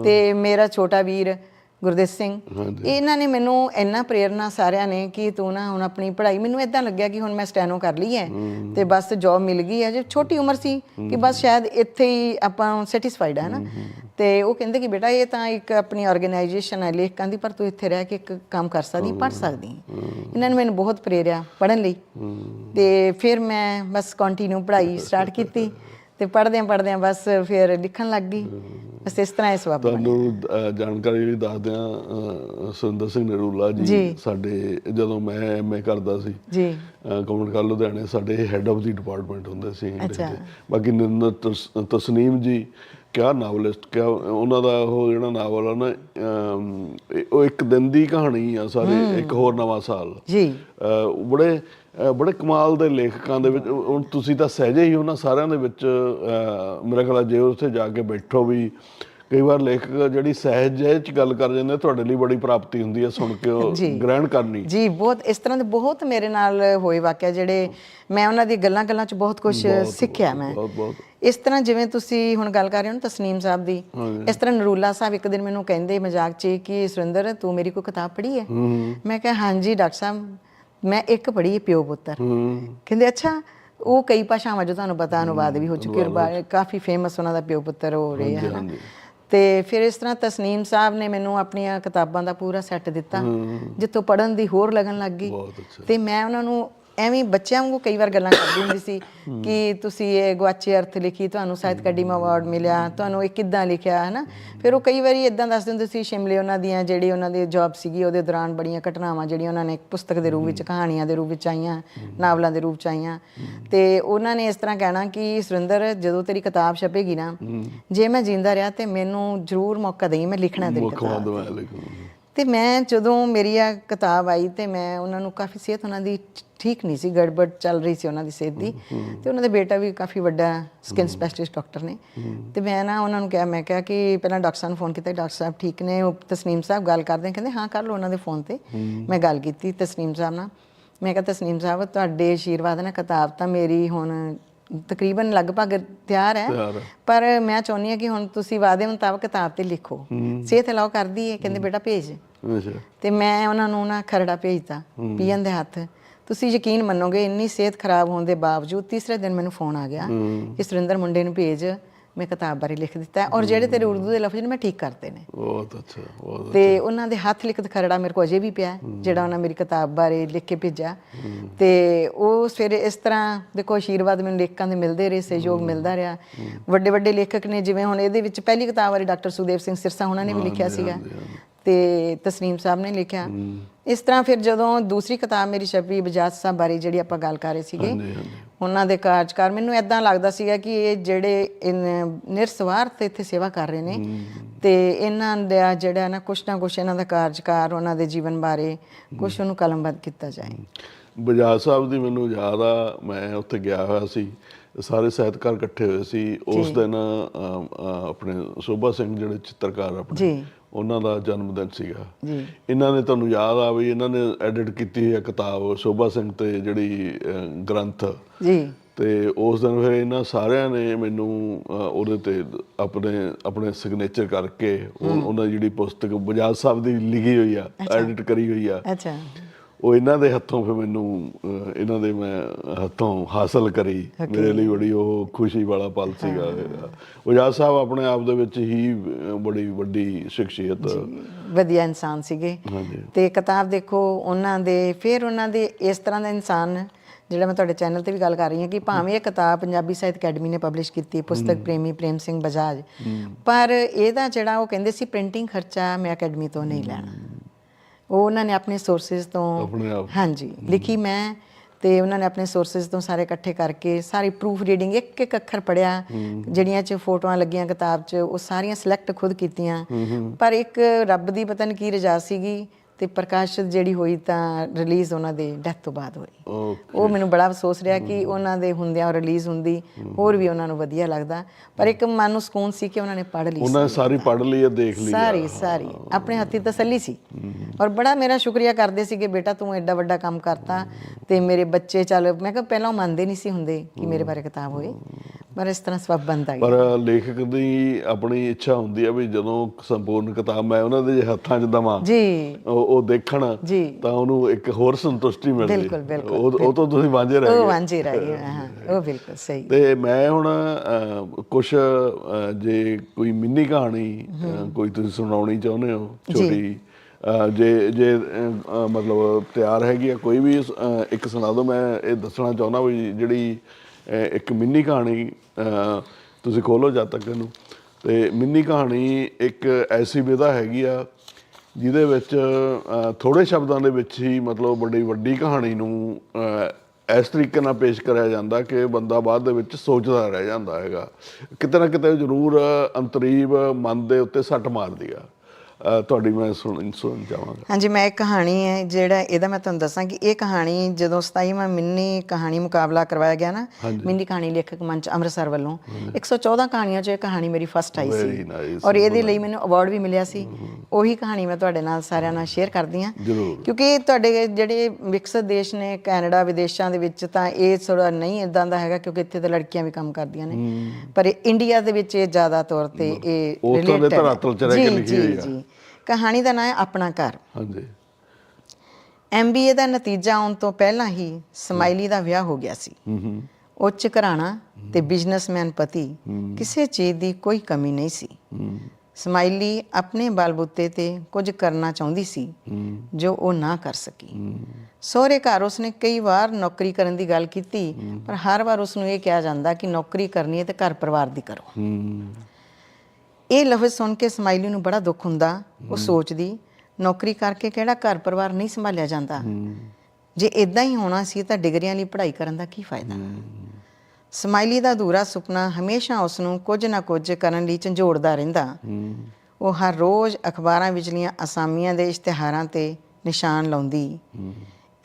ਤੇ ਮੇਰਾ ਛੋਟਾ ਵੀਰ ਗੁਰਦੇਵ ਸਿੰਘ। ਇਹਨਾਂ ਨੇ ਮੈਨੂੰ ਇੰਨਾ ਪ੍ਰੇਰਨਾ ਸਾਰਿਆਂ ਨੇ ਕਿ ਤੂੰ ਨਾ ਹੁਣ ਆਪਣੀ ਪੜ੍ਹਾਈ ਮੈਨੂੰ ਇਦਾਂ ਲੱਗਿਆ ਕਿ ਹੁਣ ਮੈਂ ਸਟੈਨੋ ਕਰ ਲਈ ਹੈ ਤੇ ਬਸ ਜੌਬ ਮਿਲ ਗਈ ਹੈ। ਜੇ ਛੋਟੀ ਉਮਰ ਸੀ ਕਿ ਬਸ ਸ਼ਾਇਦ ਇੱਥੇ ਹੀ ਆਪਾਂ ਸੈਟੀਸਫਾਈਡ ਹੈ ਨਾ ਤੇ ਉਹ ਕਹਿੰਦੇ ਕਿ ਬੇਟਾ ਇਹ ਤਾਂ ਇੱਕ ਆਪਣੀ ਆਰਗੇਨਾਈਜੇਸ਼ਨ ਹੈ ਲੇਖਕਾਂ ਦੀ ਪਰ ਤੂੰ ਇੱਥੇ ਰਹਿ ਕੇ ਇੱਕ ਕੰਮ ਕਰ ਸਕਦੀ ਪੜ੍ਹ ਸਕਦੀ ਹੈ। ਇਹਨਾਂ ਨੇ ਮੈਨੂੰ ਬਹੁਤ ਪ੍ਰੇਰਿਆ ਪੜ੍ਹਨ ਲਈ। ਤੇ ਫਿਰ ਮੈਂ ਬਸ ਕੰਟੀਨਿਊ ਪੜ੍ਹਾਈ ਸਟਾਰਟ ਕੀਤੀ। ਤੇ ਪੜ੍ਹਦਿਆਂ ਪੜ੍ਹਦਿਆਂ ਬਸ ਫਿਰ ਲਿਖਣ ਲੱਗ ਗਈ। ਬਸ ਇਸ ਤਰ੍ਹਾਂ ਇਹ ਸਬਬ ਤੁਹਾਨੂੰ ਜਾਣਕਾਰੀ ਲਈ ਦੱਸਦਿਆਂ ਅਹ, ਸੁਰਿੰਦਰ ਸਿੰਘ ਨਰੂਲਾ ਜੀ। ਸਾਡੇ ਜਦੋਂ ਮੈਂ ਐਮਏ ਕਰਦਾ ਸੀ ਜੀ। ਗਵਰਨਮੈਂਟ ਕਾਲਜ ਲੁਧਿਆਣੇ ਸਾਡੇ ਹੈੱਡ ਆਫ ਦੀ ਡਿਪਾਰਟਮੈਂਟ ਹੁੰਦੇ ਸੀ ਬਾਕੀ ਤਸਨੀਮ ਜੀ ਕਿਆ ਨਾਵਲਿਸਟ ਕਿਆ ਉਹਨਾਂ ਦਾ ਉਹ ਜਿਹੜਾ ਨਾਵਲ ਆ ਨਾ ਉਹ ਇੱਕ ਦਿਨ ਦੀ ਕਹਾਣੀ ਆ ਸਾਰੇ ਇੱਕ ਹੋਰ ਨਵਾਂ ਸਾਲ। ਜੀ। ਬੜੇ ਬੜੇ ਕਮਾਲ ਦੇ ਲੇਖਕਾਂ ਦੇ ਵਿੱਚ ਹੁਣ ਤੁਸੀਂ ਤਾਂ ਸਹਿਜੇ ਹੀ ਉਹਨਾਂ ਸਾਰਿਆਂ ਦੇ ਵਿੱਚ ਮੇਰਾ ਖਿਆਲ ਜੇ ਉੱਥੇ ਜਾ ਕੇ ਬੈਠੋ ਵੀ ਕਈ ਵਾਰ ਲੇਖਕ ਜਿਹੜੀ ਸਹਿਜ ਚ ਗੱਲ ਕਰ ਜਾਂਦੇ ਤੁਹਾਡੇ ਲਈ ਬੜੀ ਪ੍ਰਾਪਤੀ ਹੁੰਦੀ ਹੈ ਸੁਣ ਕੇ ਉਹ। ਗ੍ਰਹਿਣ ਕਰਨੀ। ਜੀ ਬਹੁਤ ਇਸ ਤਰ੍ਹਾਂ ਦੇ ਬਹੁਤ ਮੇਰੇ ਨਾਲ ਹੋਏ ਵਾਕਿਆ ਜਿਹੜੇ ਮੈਂ ਉਹਨਾਂ ਦੀ ਗੱਲਾਂ ਗੱਲਾਂ ਚ ਬਹੁਤ ਕੁਝ ਸਿੱਖਿਆ ਮੈਂ। ਬਹੁਤ ਬਹੁਤ। ਇਸ ਤਰ੍ਹਾਂ ਜਿਵੇਂ ਤੁਸੀਂ ਹੁਣ ਗੱਲ ਕਰ ਰਹੇ ਹੋ ਨਾ ਤਸਨੀਮ ਸਾਹਿਬ ਦੀ ਇਸ ਤਰ੍ਹਾਂ ਨਰੂਲਾ ਸਾਹਿਬ ਇੱਕ ਦਿਨ ਮੈਨੂੰ ਕਹਿੰਦੇ ਮਜ਼ਾਕ 'ਚ ਕਿ ਸੁਰਿੰਦਰ ਤੂੰ ਮੇਰੀ ਕੋਈ ਕਿਤਾਬ ਪੜ੍ਹੀ ਹੈ? ਮੈਂ ਕਿਹਾ ਹਾਂਜੀ ਡਾਕਟਰ ਸਾਹਿਬ ਮੈਂ ਇੱਕ ਪੜ੍ਹੀ ਹੈ ਪਿਓ ਪੁੱਤਰ। ਕਹਿੰਦੇ ਅੱਛਾ ਉਹ ਕਈ ਭਾਸ਼ਾਵਾਂ 'ਚ ਤੁਹਾਨੂੰ ਪਤਾ ਅਨੁਵਾਦ ਵੀ ਹੋ ਚੁੱਕੇ ਬਾ- ਕਾਫੀ ਫੇਮਸ ਉਹਨਾਂ ਦਾ ਪਿਓ ਪੁੱਤਰ ਹੋ ਰਹੇ ਹੈ ਨਾ। ਤੇ ਫਿਰ ਇਸ ਤਰ੍ਹਾਂ ਤਸਨੀਮ ਸਾਹਿਬ ਨੇ ਮੈਨੂੰ ਆਪਣੀਆਂ ਕਿਤਾਬਾਂ ਦਾ ਪੂਰਾ ਸੈੱਟ ਦਿੱਤਾ ਜਿੱਥੋਂ ਪੜਨ ਦੀ ਹੋਰ ਲੱਗਣ ਲੱਗ ਗਈ। ਤੇ ਮੈਂ ਉਹਨਾਂ ਨੂੰ ਐਵੇਂ ਬੱਚਿਆਂ ਵਾਂਗੂ ਕਈ ਵਾਰ ਗੱਲਾਂ ਕਰਦੀ ਹੁੰਦੀ ਸੀ ਕਿ ਤੁਸੀਂ ਇਹ ਗਵਾਚੇ ਅਰਥ ਲਿਖੀ ਤੁਹਾਨੂੰ ਸਾਹਿਤ ਅਕੈਡਮੀ ਅਵਾਰਡ ਮਿਲਿਆ ਤੁਹਾਨੂੰ ਇਹ ਕਿੱਦਾਂ ਲਿਖਿਆ ਹੈ ਨਾ ਫਿਰ ਉਹ ਕਈ ਵਾਰੀ ਇਦਾਂ ਦੱਸਦੇ ਹੁੰਦੇ ਸੀ ਸ਼ਿਮਲੇ ਉਹਨਾਂ ਦੀਆਂ ਜਿਹੜੀ ਉਹਨਾਂ ਦੀ ਜੌਬ ਸੀਗੀ ਉਹਦੇ ਦੌਰਾਨ ਬੜੀਆਂ ਘਟਨਾਵਾਂ ਜਿਹੜੀਆਂ ਉਹਨਾਂ ਨੇ ਇੱਕ ਪੁਸਤਕ ਦੇ ਰੂਪ ਵਿੱਚ ਕਹਾਣੀਆਂ ਦੇ ਰੂਪ ਵਿੱਚ ਆਈਆਂ ਨਾਵਲਾਂ ਦੇ ਰੂਪ ਚ ਆਈਆਂ। ਤੇ ਉਹਨਾਂ ਨੇ ਇਸ ਤਰ੍ਹਾਂ ਕਹਿਣਾ ਕਿ ਸੁਰਿੰਦਰ ਜਦੋਂ ਤੇਰੀ ਕਿਤਾਬ ਛਪੇਗੀ ਨਾ ਜੇ ਮੈਂ ਜਿੰਦਾ ਰਿਹਾ ਤੇ ਮੈਨੂੰ ਜ਼ਰੂਰ ਮੌਕਾ ਦੇਈ ਮੈਂ ਲਿਖਣਾ ਤੇਰੀ ਕਿਤਾਬ। ਤੇ ਮੈਂ ਜਦੋਂ ਮੇਰੀ ਆ ਕਿਤਾਬ ਆਈ ਤੇ ਮੈਂ ਉਹਨਾਂ ਨੂੰ ਕਾਫੀ ਸਿਹਤ ਉਹਨਾਂ ਦੀ ਠੀਕ ਨਹੀਂ ਸੀ ਗੜਬੜ ਚੱਲ ਰਹੀ ਸੀ ਉਹਨਾਂ ਦੀ ਸਿਹਤ ਦੀ। ਤੇ ਉਹਨਾਂ ਦੇ ਬੇਟਾ ਵੀ ਕਾਫੀ ਵੱਡਾ ਸਕਿਨ ਸਪੈਸ਼ਲਿਸਟ ਡਾਕਟਰ ਨੇ। ਤੇ ਮੈਂ ਨਾ ਉਹਨਾਂ ਨੂੰ ਕਿਹਾ ਮੈਂ ਕਿਹਾ ਕਿ ਪਹਿਲਾਂ ਡਾਕਟਰ ਸਾਹਿਬ ਨੂੰ ਫੋਨ ਕੀਤਾ ਡਾਕਟਰ ਸਾਹਿਬ ਠੀਕ ਨੇ ਉਹ ਤਸਨੀਮ ਸਾਹਿਬ ਗੱਲ ਕਰਦੇ ਕਹਿੰਦੇ ਹਾਂ ਕਰ ਲਓ ਉਹਨਾਂ ਦੇ ਫੋਨ ਤੇ। ਮੈਂ ਗੱਲ ਕੀਤੀ ਤਸਨੀਮ ਸਾਹਿਬ ਨਾਲ। ਮੈਂ ਕਿਹਾ ਤਸਨੀਮ ਸਾਹਿਬ ਤੁਹਾਡੇ ਆਸ਼ੀਰਵਾਦ ਨਾਲ ਕਿਤਾਬ ਤਾਂ ਮੇਰੀ ਹੁਣ ਤਕਰੀਬਨ ਲਗਭਗ ਤਿਆਰ ਹੈ। ਪਰ ਮੈਂ ਚਾਹੁੰਦੀ ਹਾਂ ਕਿ ਹੁਣ ਤੁਸੀਂ ਵਾਅਦੇ ਮੁਤਾਬਕ ਕਿਤਾਬ ਤੇ ਲਿਖੋ। ਸਿਹਤ ਅਲਾਉ ਕਰਦੀ ਹੈ ਕਹਿੰਦੇ ਬੇਟਾ ਭੇਜ। ਅੱਛਾ। ਤੇ ਮੈਂ ਉਹਨਾਂ ਨੂੰ ਨਾ ਖਰੜਾ ਭੇਜਤਾ ਪੀਣ ਦੇ ਹੱਥ। ਤੁਸੀਂ ਯਕੀਨ ਮੰਨੋਗੇ ਇੰਨੀ ਸਿਹਤ ਖਰਾਬ ਹੋਣ ਦੇ ਬਾਵਜੂਦ ਤੀਸਰੇ ਦਿਨ ਮੈਨੂੰ ਫੋਨ ਆ ਗਿਆ ਕਿ ਸੁਰਿੰਦਰ ਮੁੰਡੇ ਨੂੰ ਭੇਜ। ਮੈਂ ਕਿਤਾਬ ਬਾਰੇ ਲਿਖ ਦਿੱਤਾ ਔਰ ਜਿਹੜੇ ਤੇਰੇ ਉਰਦੂ ਦੇ ਲਫ਼ਜ਼ ਨੇ ਮੈਂ ਠੀਕ ਕਰਤੇ ਨੇ। ਬਹੁਤ ਅੱਛਾ ਬਹੁਤ ਤੇ ਉਹਨਾਂ ਦੇ ਹੱਥ ਲਿਖਤ ਖਰੜਾ ਮੇਰੇ ਕੋਲ ਅਜੇ ਵੀ ਪਿਆ ਜਿਹੜਾ ਉਹਨਾਂ ਮੇਰੀ ਕਿਤਾਬ ਬਾਰੇ ਲਿਖ ਕੇ ਭੇਜਿਆ। ਤੇ ਉਹ ਫਿਰ ਇਸ ਤਰ੍ਹਾਂ ਦੇਖੋ ਆਸ਼ੀਰਵਾਦ ਮੈਨੂੰ ਲੇਖਕਾਂ ਦੇ ਮਿਲਦੇ ਰਹੇ ਸਹਿਯੋਗ ਮਿਲਦਾ ਰਿਹਾ। ਵੱਡੇ ਵੱਡੇ ਲੇਖਕ ਨੇ ਜਿਵੇਂ ਹੁਣ ਇਹਦੇ ਵਿੱਚ ਪਹਿਲੀ ਕਿਤਾਬ ਬਾਰੇ ਡਾਕਟਰ ਸੁਦੇਵ ਸਿੰਘ ਸਿਰਸਾ ਉਹਨਾਂ ਨੇ ਵੀ ਲਿਖਿਆ ਸੀਗਾ। ਤੇ ਤਸਨੀਮ ਸਾਹਿਬ ਨੇ ਲਿਖਿਆ। ਇਸ ਤਰ੍ਹਾਂ ਫਿਰ ਜਦੋਂ ਦੂਸਰੀ ਕਿਤਾਬ ਮੇਰੀ ਛਪੀ ਬਜਾਜ ਸਾਹਿਬ ਬਾਰੇ ਜਿਹੜੀ ਆਪਾਂ ਗੱਲ ਕਰ ਰਹੇ ਸੀਗੇ ਉਹਨਾਂ ਦੇ ਕਾਰਜਕਾਰ ਮੈਨੂੰ ਇਦਾਂ ਲੱਗਦਾ ਸੀਗਾ ਕਿ ਇਹ ਜਿਹੜੇ ਨਿਰਸਵਾਰਥ ਇੱਥੇ ਸੇਵਾ ਕਰ ਰਹੇ ਨੇ ਤੇ ਇਹਨਾਂ ਦਾ ਜਿਹੜਾ ਨਾ ਕੁਛ ਨਾ ਕੁਛ ਇਹਨਾਂ ਦਾ ਕਾਰਜਕਾਰ ਉਹਨਾਂ ਦੇ ਜੀਵਨ ਬਾਰੇ ਕੁਛ ਉਹਨੂੰ ਕਲਮਬੱਧ ਕੀਤਾ ਜਾਏ। ਬਜਾਜ ਸਾਹਿਬ ਦੀ ਮੈਨੂੰ ਯਾਦ ਆ ਮੈਂ ਉੱਥੇ ਗਿਆ ਹੋਇਆ ਸੀ ਸਾਰੇ ਸਾਹਿਤਕਾਰ ਇਕੱਠੇ ਹੋਏ ਸੀ ਉਸ ਦਿਨ ਆਪਣੇ ਸੋਭਾ ਸਿੰਘ ਜਿਹੜੇ ਚਿੱਤਰਕਾਰ ਆਪਣੇ ਉਹਨਾਂ ਦਾ ਜਨਮ ਦਿਨ ਸੀਗਾ। ਜੀ। ਇਹਨਾਂ ਨੇ ਤੁਹਾਨੂੰ ਯਾਦ ਆ ਵੀ ਇਹਨਾਂ ਨੇ ਐਡਿਟ ਕੀਤੀ ਆ ਕਿਤਾਬ ਸੋਭਾ ਸਿੰਘ ਤੇ ਜਿਹੜੀ ਗ੍ਰੰਥ। ਜੀ। ਤੇ ਉਸ ਦਿਨ ਫਿਰ ਇਹਨਾਂ ਸਾਰਿਆਂ ਨੇ ਮੈਨੂੰ ਉਹਦੇ ਤੇ ਆਪਣੇ ਆਪਣੇ ਸਿਗਨੇਚਰ ਕਰਕੇ ਉਹ- ਉਹਨਾਂ ਦੀ ਜਿਹੜੀ ਪੁਸਤਕ ਬਜਾਜ ਸਾਹਿਬ ਦੀ ਲਿਖੀ ਹੋਈ ਆ ਐਡਿਟ ਕਰੀ ਹੋਈ ਆ। ਅੱਛਾ। ਉਹ ਇਹਨਾਂ ਦੇ ਹੱਥੋਂ ਫਿਰ ਮੈਨੂੰ ਇਹਨਾਂ ਦੇ ਮੈਂ ਹੱਥੋਂ ਹਾਸਲ ਕਰੀ। ਮੇਰੇ ਲਈ ਬੜੀ ਉਹ ਖੁਸ਼ੀ ਵਾਲਾ ਪਲ ਸੀਗਾ। ਉਜਾਜ਼ ਸਾਹਿਬ ਆਪਣੇ ਆਪ ਦੇ ਵਿੱਚ ਹੀ ਬੜੀ ਵੱਡੀ ਸ਼ਖਸੀਅਤ। ਵਧੀਆ ਇਨਸਾਨ ਸੀਗੇ। ਤੇ ਕਿਤਾਬ ਦੇਖੋ ਉਹਨਾਂ ਦੇ ਫਿਰ ਉਹਨਾਂ ਦੇ ਇਸ ਤਰ੍ਹਾਂ ਦਾ ਇਨਸਾਨ ਜਿਹੜਾ ਮੈਂ ਤੁਹਾਡੇ ਚੈਨਲ ਤੇ ਵੀ ਗੱਲ ਕਰ ਰਹੀ ਹਾਂ ਕਿ ਭਾਵੇਂ ਇਹ ਕਿਤਾਬ ਪੰਜਾਬੀ ਸਾਹਿਤ ਅਕੈਡਮੀ ਨੇ ਪਬਲਿਸ਼ ਕੀਤੀ ਹੈ, ਪੁਸਤਕ ਪ੍ਰੇਮੀ ਪ੍ਰੇਮ ਸਿੰਘ ਬਜਾਜ। ਪਰ ਇਹਦਾ ਜਿਹੜਾ ਉਹ ਕਹਿੰਦੇ ਸੀ ਪ੍ਰਿੰਟਿੰਗ ਖਰਚਾ ਮੈਂ ਅਕੈਡਮੀ ਤੋਂ ਨਹੀਂ ਲੈਣਾ। ਉਹ ਉਹਨਾਂ ਨੇ ਆਪਣੇ ਸੋਰਸਸ ਤੋਂ ਆਪਣੇ ਆਪ। ਹਾਂਜੀ ਲਿਖੀ ਮੈਂ ਤੇ ਉਹਨਾਂ ਨੇ ਆਪਣੇ ਸੋਰਸਸ ਤੋਂ ਸਾਰੇ ਇਕੱਠੇ ਕਰਕੇ ਸਾਰੀ ਪ੍ਰੂਫ ਰੀਡਿੰਗ ਇੱਕ ਇੱਕ ਅੱਖਰ ਪੜਿਆ ਜਿਹੜੀਆਂ ਚ ਫੋਟੋਆਂ ਲੱਗੀਆਂ ਕਿਤਾਬ 'ਚ ਉਹ ਸਾਰੀਆਂ ਸਿਲੈਕਟ ਖੁਦ ਕੀਤੀਆਂ। ਪਰ ਇੱਕ ਰੱਬ ਦੀ ਪਤਾ ਨਹੀਂ ਕੀ ਰਜਾ ਸੀਗੀ। ਤੇ ਪ੍ਰਕਾਸ਼ਿਤ ਜਿਹੜੀ ਹੋਈ ਤਾਂ ਰਿਲੀਜ਼ ਉਹਨਾਂ ਦੇ ਡੈਥ ਤੋਂ ਬਾਅਦ ਹੋਈ। ਉਹ ਮੈਨੂੰ ਬੜਾ ਅਫਸੋਸ ਰਿਹਾ ਕਿ ਉਹਨਾਂ ਦੇ ਹੁੰਦਿਆਂ ਰਿਲੀਜ਼ ਹੁੰਦੀ ਹੋਰ ਵੀ ਉਹਨਾਂ ਨੂੰ ਵਧੀਆ ਲੱਗਦਾ। ਪਰ ਇੱਕ ਮਨ ਨੂੰ ਸਕੂਨ ਸੀ ਕਿ ਉਹਨਾਂ ਨੇ ਪੜ੍ਹ ਲਈ ਉਹਨਾਂ ਸਾਰੀ ਪੜ੍ਹ ਲਈ ਹੈ ਦੇਖ ਲਈ। ਸਾਰੀ ਸਾਰੀ। ਆਪਣੇ ਹੱਥੀ ਤਸੱਲੀ ਸੀ। ਔਰ ਬੜਾ ਮੇਰਾ ਸ਼ੁਕਰੀਆ ਕਰਦੇ ਸੀ ਕਿ ਬੇਟਾ ਤੂੰ ਐਡਾ ਵੱਡਾ ਕੰਮ ਕਰਤਾ ਤੇ ਮੇਰੇ ਬੱਚੇ ਚੱਲ ਮੈਂ ਕਿਹਾ ਪਹਿਲਾਂ ਮੰਨਦੇ ਨਹੀਂ ਸੀ ਹੁੰਦੇ ਕਿ ਮੇਰੇ ਬਾਰੇ ਕਿਤਾਬ ਹੋਏ। ਪਰ ਇਸ ਤਰ੍ਹਾਂ ਸਬਬ ਬਣਦਾ ਗਿਆ। ਪਰ ਲੇਖਕ ਦੀ ਆਪਣੀ ਇੱਛਾ ਹੁੰਦੀ ਹੈ ਵੀ ਜਦੋਂ ਸੰਪੂਰਨ ਕਿਤਾਬ ਮੈਂ ਉਹਨਾਂ ਦੇ ਹੱਥਾਂ 'ਚ ਦਵਾਂ ਜੀ। ਉਹ ਉਹ ਦੇਖਣ ਜੀ। ਤਾਂ ਉਹਨੂੰ ਇੱਕ ਹੋਰ ਸੰਤੁਸ਼ਟੀ ਮਿਲਦੀ। ਬਿਲਕੁਲ, ਬਿਲਕੁਲ, ਉਹ ਉਹ ਤੋਂ ਤੁਸੀਂ ਵਾਂਝੇ ਰਹਿ ਉਹ ਗਏ। ਵਾਂਝੇ ਰਹੇ ਹਾਂ ਉਹ ਬਿਲਕੁਲ ਸਹੀ। ਤੇ ਮੈਂ ਹੁਣ ਕੁਝ ਜੇ ਕੋਈ ਮਿੰਨੀ ਕਹਾਣੀ ਕੋਈ ਤੁਸੀਂ ਸੁਣਾਉਣੀ ਚਾਹੁੰਦੇ ਹੋ ਛੋਟੀ ਜੇ ਜੇ ਮਤਲਬ ਤਿਆਰ ਹੈਗੀ ਆ ਕੋਈ ਵੀ ਇੱਕ ਸੁਣਾ ਦਿਓ ਮੈਂ ਇਹ ਦੱਸਣਾ ਚਾਹੁੰਦਾ ਵੀ ਜਿਹੜੀ ਇੱਕ ਮਿੰਨੀ ਕਹਾਣੀ ਤੁਸੀਂ ਖੋਲੋ ਜਦ ਤੱਕ ਇਹਨੂੰ। ਤੇ ਮਿੰਨੀ ਕਹਾਣੀ ਇੱਕ ਐਸੀ ਵਿਧਾ ਹੈਗੀ ਆ ਜਿਹਦੇ ਵਿੱਚ ਅਹ, ਥੋੜੇ ਸ਼ਬਦਾਂ ਦੇ ਵਿੱਚ ਹੀ ਮਤਲਬ ਬੜੀ ਵੱਡੀ ਕਹਾਣੀ ਨੂੰ ਇਸ ਤਰੀਕੇ ਨਾਲ ਪੇਸ਼ ਕਰਿਆ ਜਾਂਦਾ ਕਿ ਬੰਦਾ ਬਾਅਦ ਦੇ ਵਿੱਚ ਸੋਚਦਾ ਰਹਿ ਜਾਂਦਾ ਹੈਗਾ। ਕਿਤੇ ਨਾ ਕਿਤੇ ਜ਼ਰੂਰ ਅੰਤਰੀਬ ਮਨ ਦੇ ਉੱਤੇ ਸੱਟ ਮਾਰਦੀ ਆ। ਤੁਹਾਡੀ ਮੈਂ ਸੁਣ ਸੁਣ ਚਾਹਾਂਗਾ ਹਾਂਜੀ ਮੈਂ ਇੱਕ ਕਹਾਣੀ ਹੈ ਜਿਹੜਾ ਇਹਦਾ ਮੈਂ ਤੁਹਾਨੂੰ ਦੱਸਾਂ ਕਿ ਇਹ ਕਹਾਣੀ ਜਦੋਂ 27ਵਾਂ ਮਿੰਨੀ ਕਹਾਣੀ ਮੁਕਾਬਲਾ ਕਰਵਾਇਆ ਗਿਆ ਨਾ ਮਿੰਨੀ ਕਹਾਣੀ ਲੇਖਕ ਮੰਚ ਅੰਮ੍ਰਿਤਸਰ ਵੱਲੋਂ 114 ਕਹਾਣੀਆਂ 'ਚ ਇਹ ਕਹਾਣੀ ਮੇਰੀ ਫਸਟ ਆਈ ਸੀ। ਔਰ ਇਹਦੇ ਲਈ ਮੈਨੂੰ ਅਵਾਰਡ ਵੀ ਮਿਲਿਆ ਸੀ। ਉਹੀ ਕਹਾਣੀ ਮੈਂ ਤੁਹਾਡੇ ਨਾਲ ਸਾਰਿਆਂ ਨਾਲ ਸ਼ੇਅਰ ਕਰਦੀ ਹਾਂ। ਕਿਉਂਕਿ ਤੁਹਾਡੇ ਜਿਹੜੇ ਵਿਕਸਿਤ ਦੇਸ਼ ਨੇ ਕੈਨੇਡਾ ਵਿਦੇਸ਼ਾਂ ਦੇ ਵਿੱਚ ਤਾਂ ਇਹ ਥੋੜਾ ਨਹੀਂ ਇਦਾਂ ਦਾ ਹੈਗਾ ਕਿਉਂਕਿ ਇੱਥੇ ਤਾਂ ਲੜਕੀਆਂ ਵੀ ਕੰਮ ਕਰਦੀਆਂ ਨੇ। ਪਰ ਇੰਡੀਆ ਦੇ ਵਿੱਚ ਇਹ ਜ਼ਿਆਦਾ ਤੌਰ ਤੇ ਇਹ ਉਹ ਤੁਹਾਡੇ related ਹੈ। ਧਰਾਤਲ 'ਚ ਰਹਿ ਕੇ ਜੀ, ਲਿਖੀ ਜੀ, ਹੋਈ ਆ। ਕਹਾਣੀ ਦਾ ਨਾਮ ਹੈ ਆਪਣਾ ਘਰ। ਹਾਂਜੀ। ਐਮਬੀਏ ਦਾ ਨਤੀਜਾ ਆਉਣ ਤੋਂ ਪਹਿਲਾਂ ਹੀ ਸਮਾਈਲੀ ਦਾ ਵਿਆਹ ਹੋ ਗਿਆ ਸੀ। ਹੂੰ ਹੂੰ। ਉੱਚ ਘਰਾਣਾ ਤੇ ਬਿਜ਼ਨਸਮੈਨ ਪਤੀ ਕਿਸੇ ਚੀਜ਼ ਦੀ ਕੋਈ ਕਮੀ ਨਹੀਂ ਸੀ। ਹੂੰ। ਸਮਾਈਲੀ ਆਪਣੇ ਬਲਬੂਤੇ ਤੇ ਕੁਝ ਕਰਨਾ ਚਾਹੁੰਦੀ ਸੀ ਜੋ ਉਹ ਨਾ ਕਰ ਸਕੀ। ਸਹੁਰੇ ਘਰ ਉਸਨੇ ਕਈ ਵਾਰ ਨੌਕਰੀ ਕਰਨ ਦੀ ਗੱਲ ਕੀਤੀ ਪਰ ਹਰ ਵਾਰ ਉਸ ਨੂੰ ਇਹ ਕਿਹਾ ਜਾਂਦਾ ਕਿ ਨੌਕਰੀ ਕਰਨੀ ਹੈ ਤੇ ਘਰ ਪਰਿਵਾਰ ਦੀ ਕਰੋ। ਹੂੰ। ਇਹ ਲਫ਼ਜ਼ ਸੁਣ ਕੇ ਸਮਾਈਲੀ ਨੂੰ ਬੜਾ ਦੁੱਖ ਹੁੰਦਾ ਉਹ ਸੋਚਦੀ ਨੌਕਰੀ ਕਰਕੇ ਕਿਹੜਾ ਘਰ ਪਰਿਵਾਰ ਨਹੀਂ ਸੰਭਾਲਿਆ ਜਾਂਦਾ? ਜੇ ਇਦਾਂ ਹੀ ਹੋਣਾ ਸੀ ਤਾਂ ਡਿਗਰੀਆਂ ਲਈ ਪੜ੍ਹਾਈ ਕਰਨ ਦਾ ਕੀ ਫਾਇਦਾ? ਸਮਾਈਲੀ ਦਾ ਅਧੂਰਾ ਸੁਪਨਾ ਹਮੇਸ਼ਾ ਉਸ ਨੂੰ ਕੁਝ ਨਾ ਕੁਝ ਕਰਨ ਲਈ ਝੰਜੋੜਦਾ ਰਹਿੰਦਾ। ਉਹ ਹਰ ਰੋਜ਼ ਅਖਬਾਰਾਂ ਵਿਚਲੀਆਂ ਅਸਾਮੀਆਂ ਦੇ ਇਸ਼ਤਿਹਾਰਾਂ ਤੇ ਨਿਸ਼ਾਨ ਲਾਉਂਦੀ।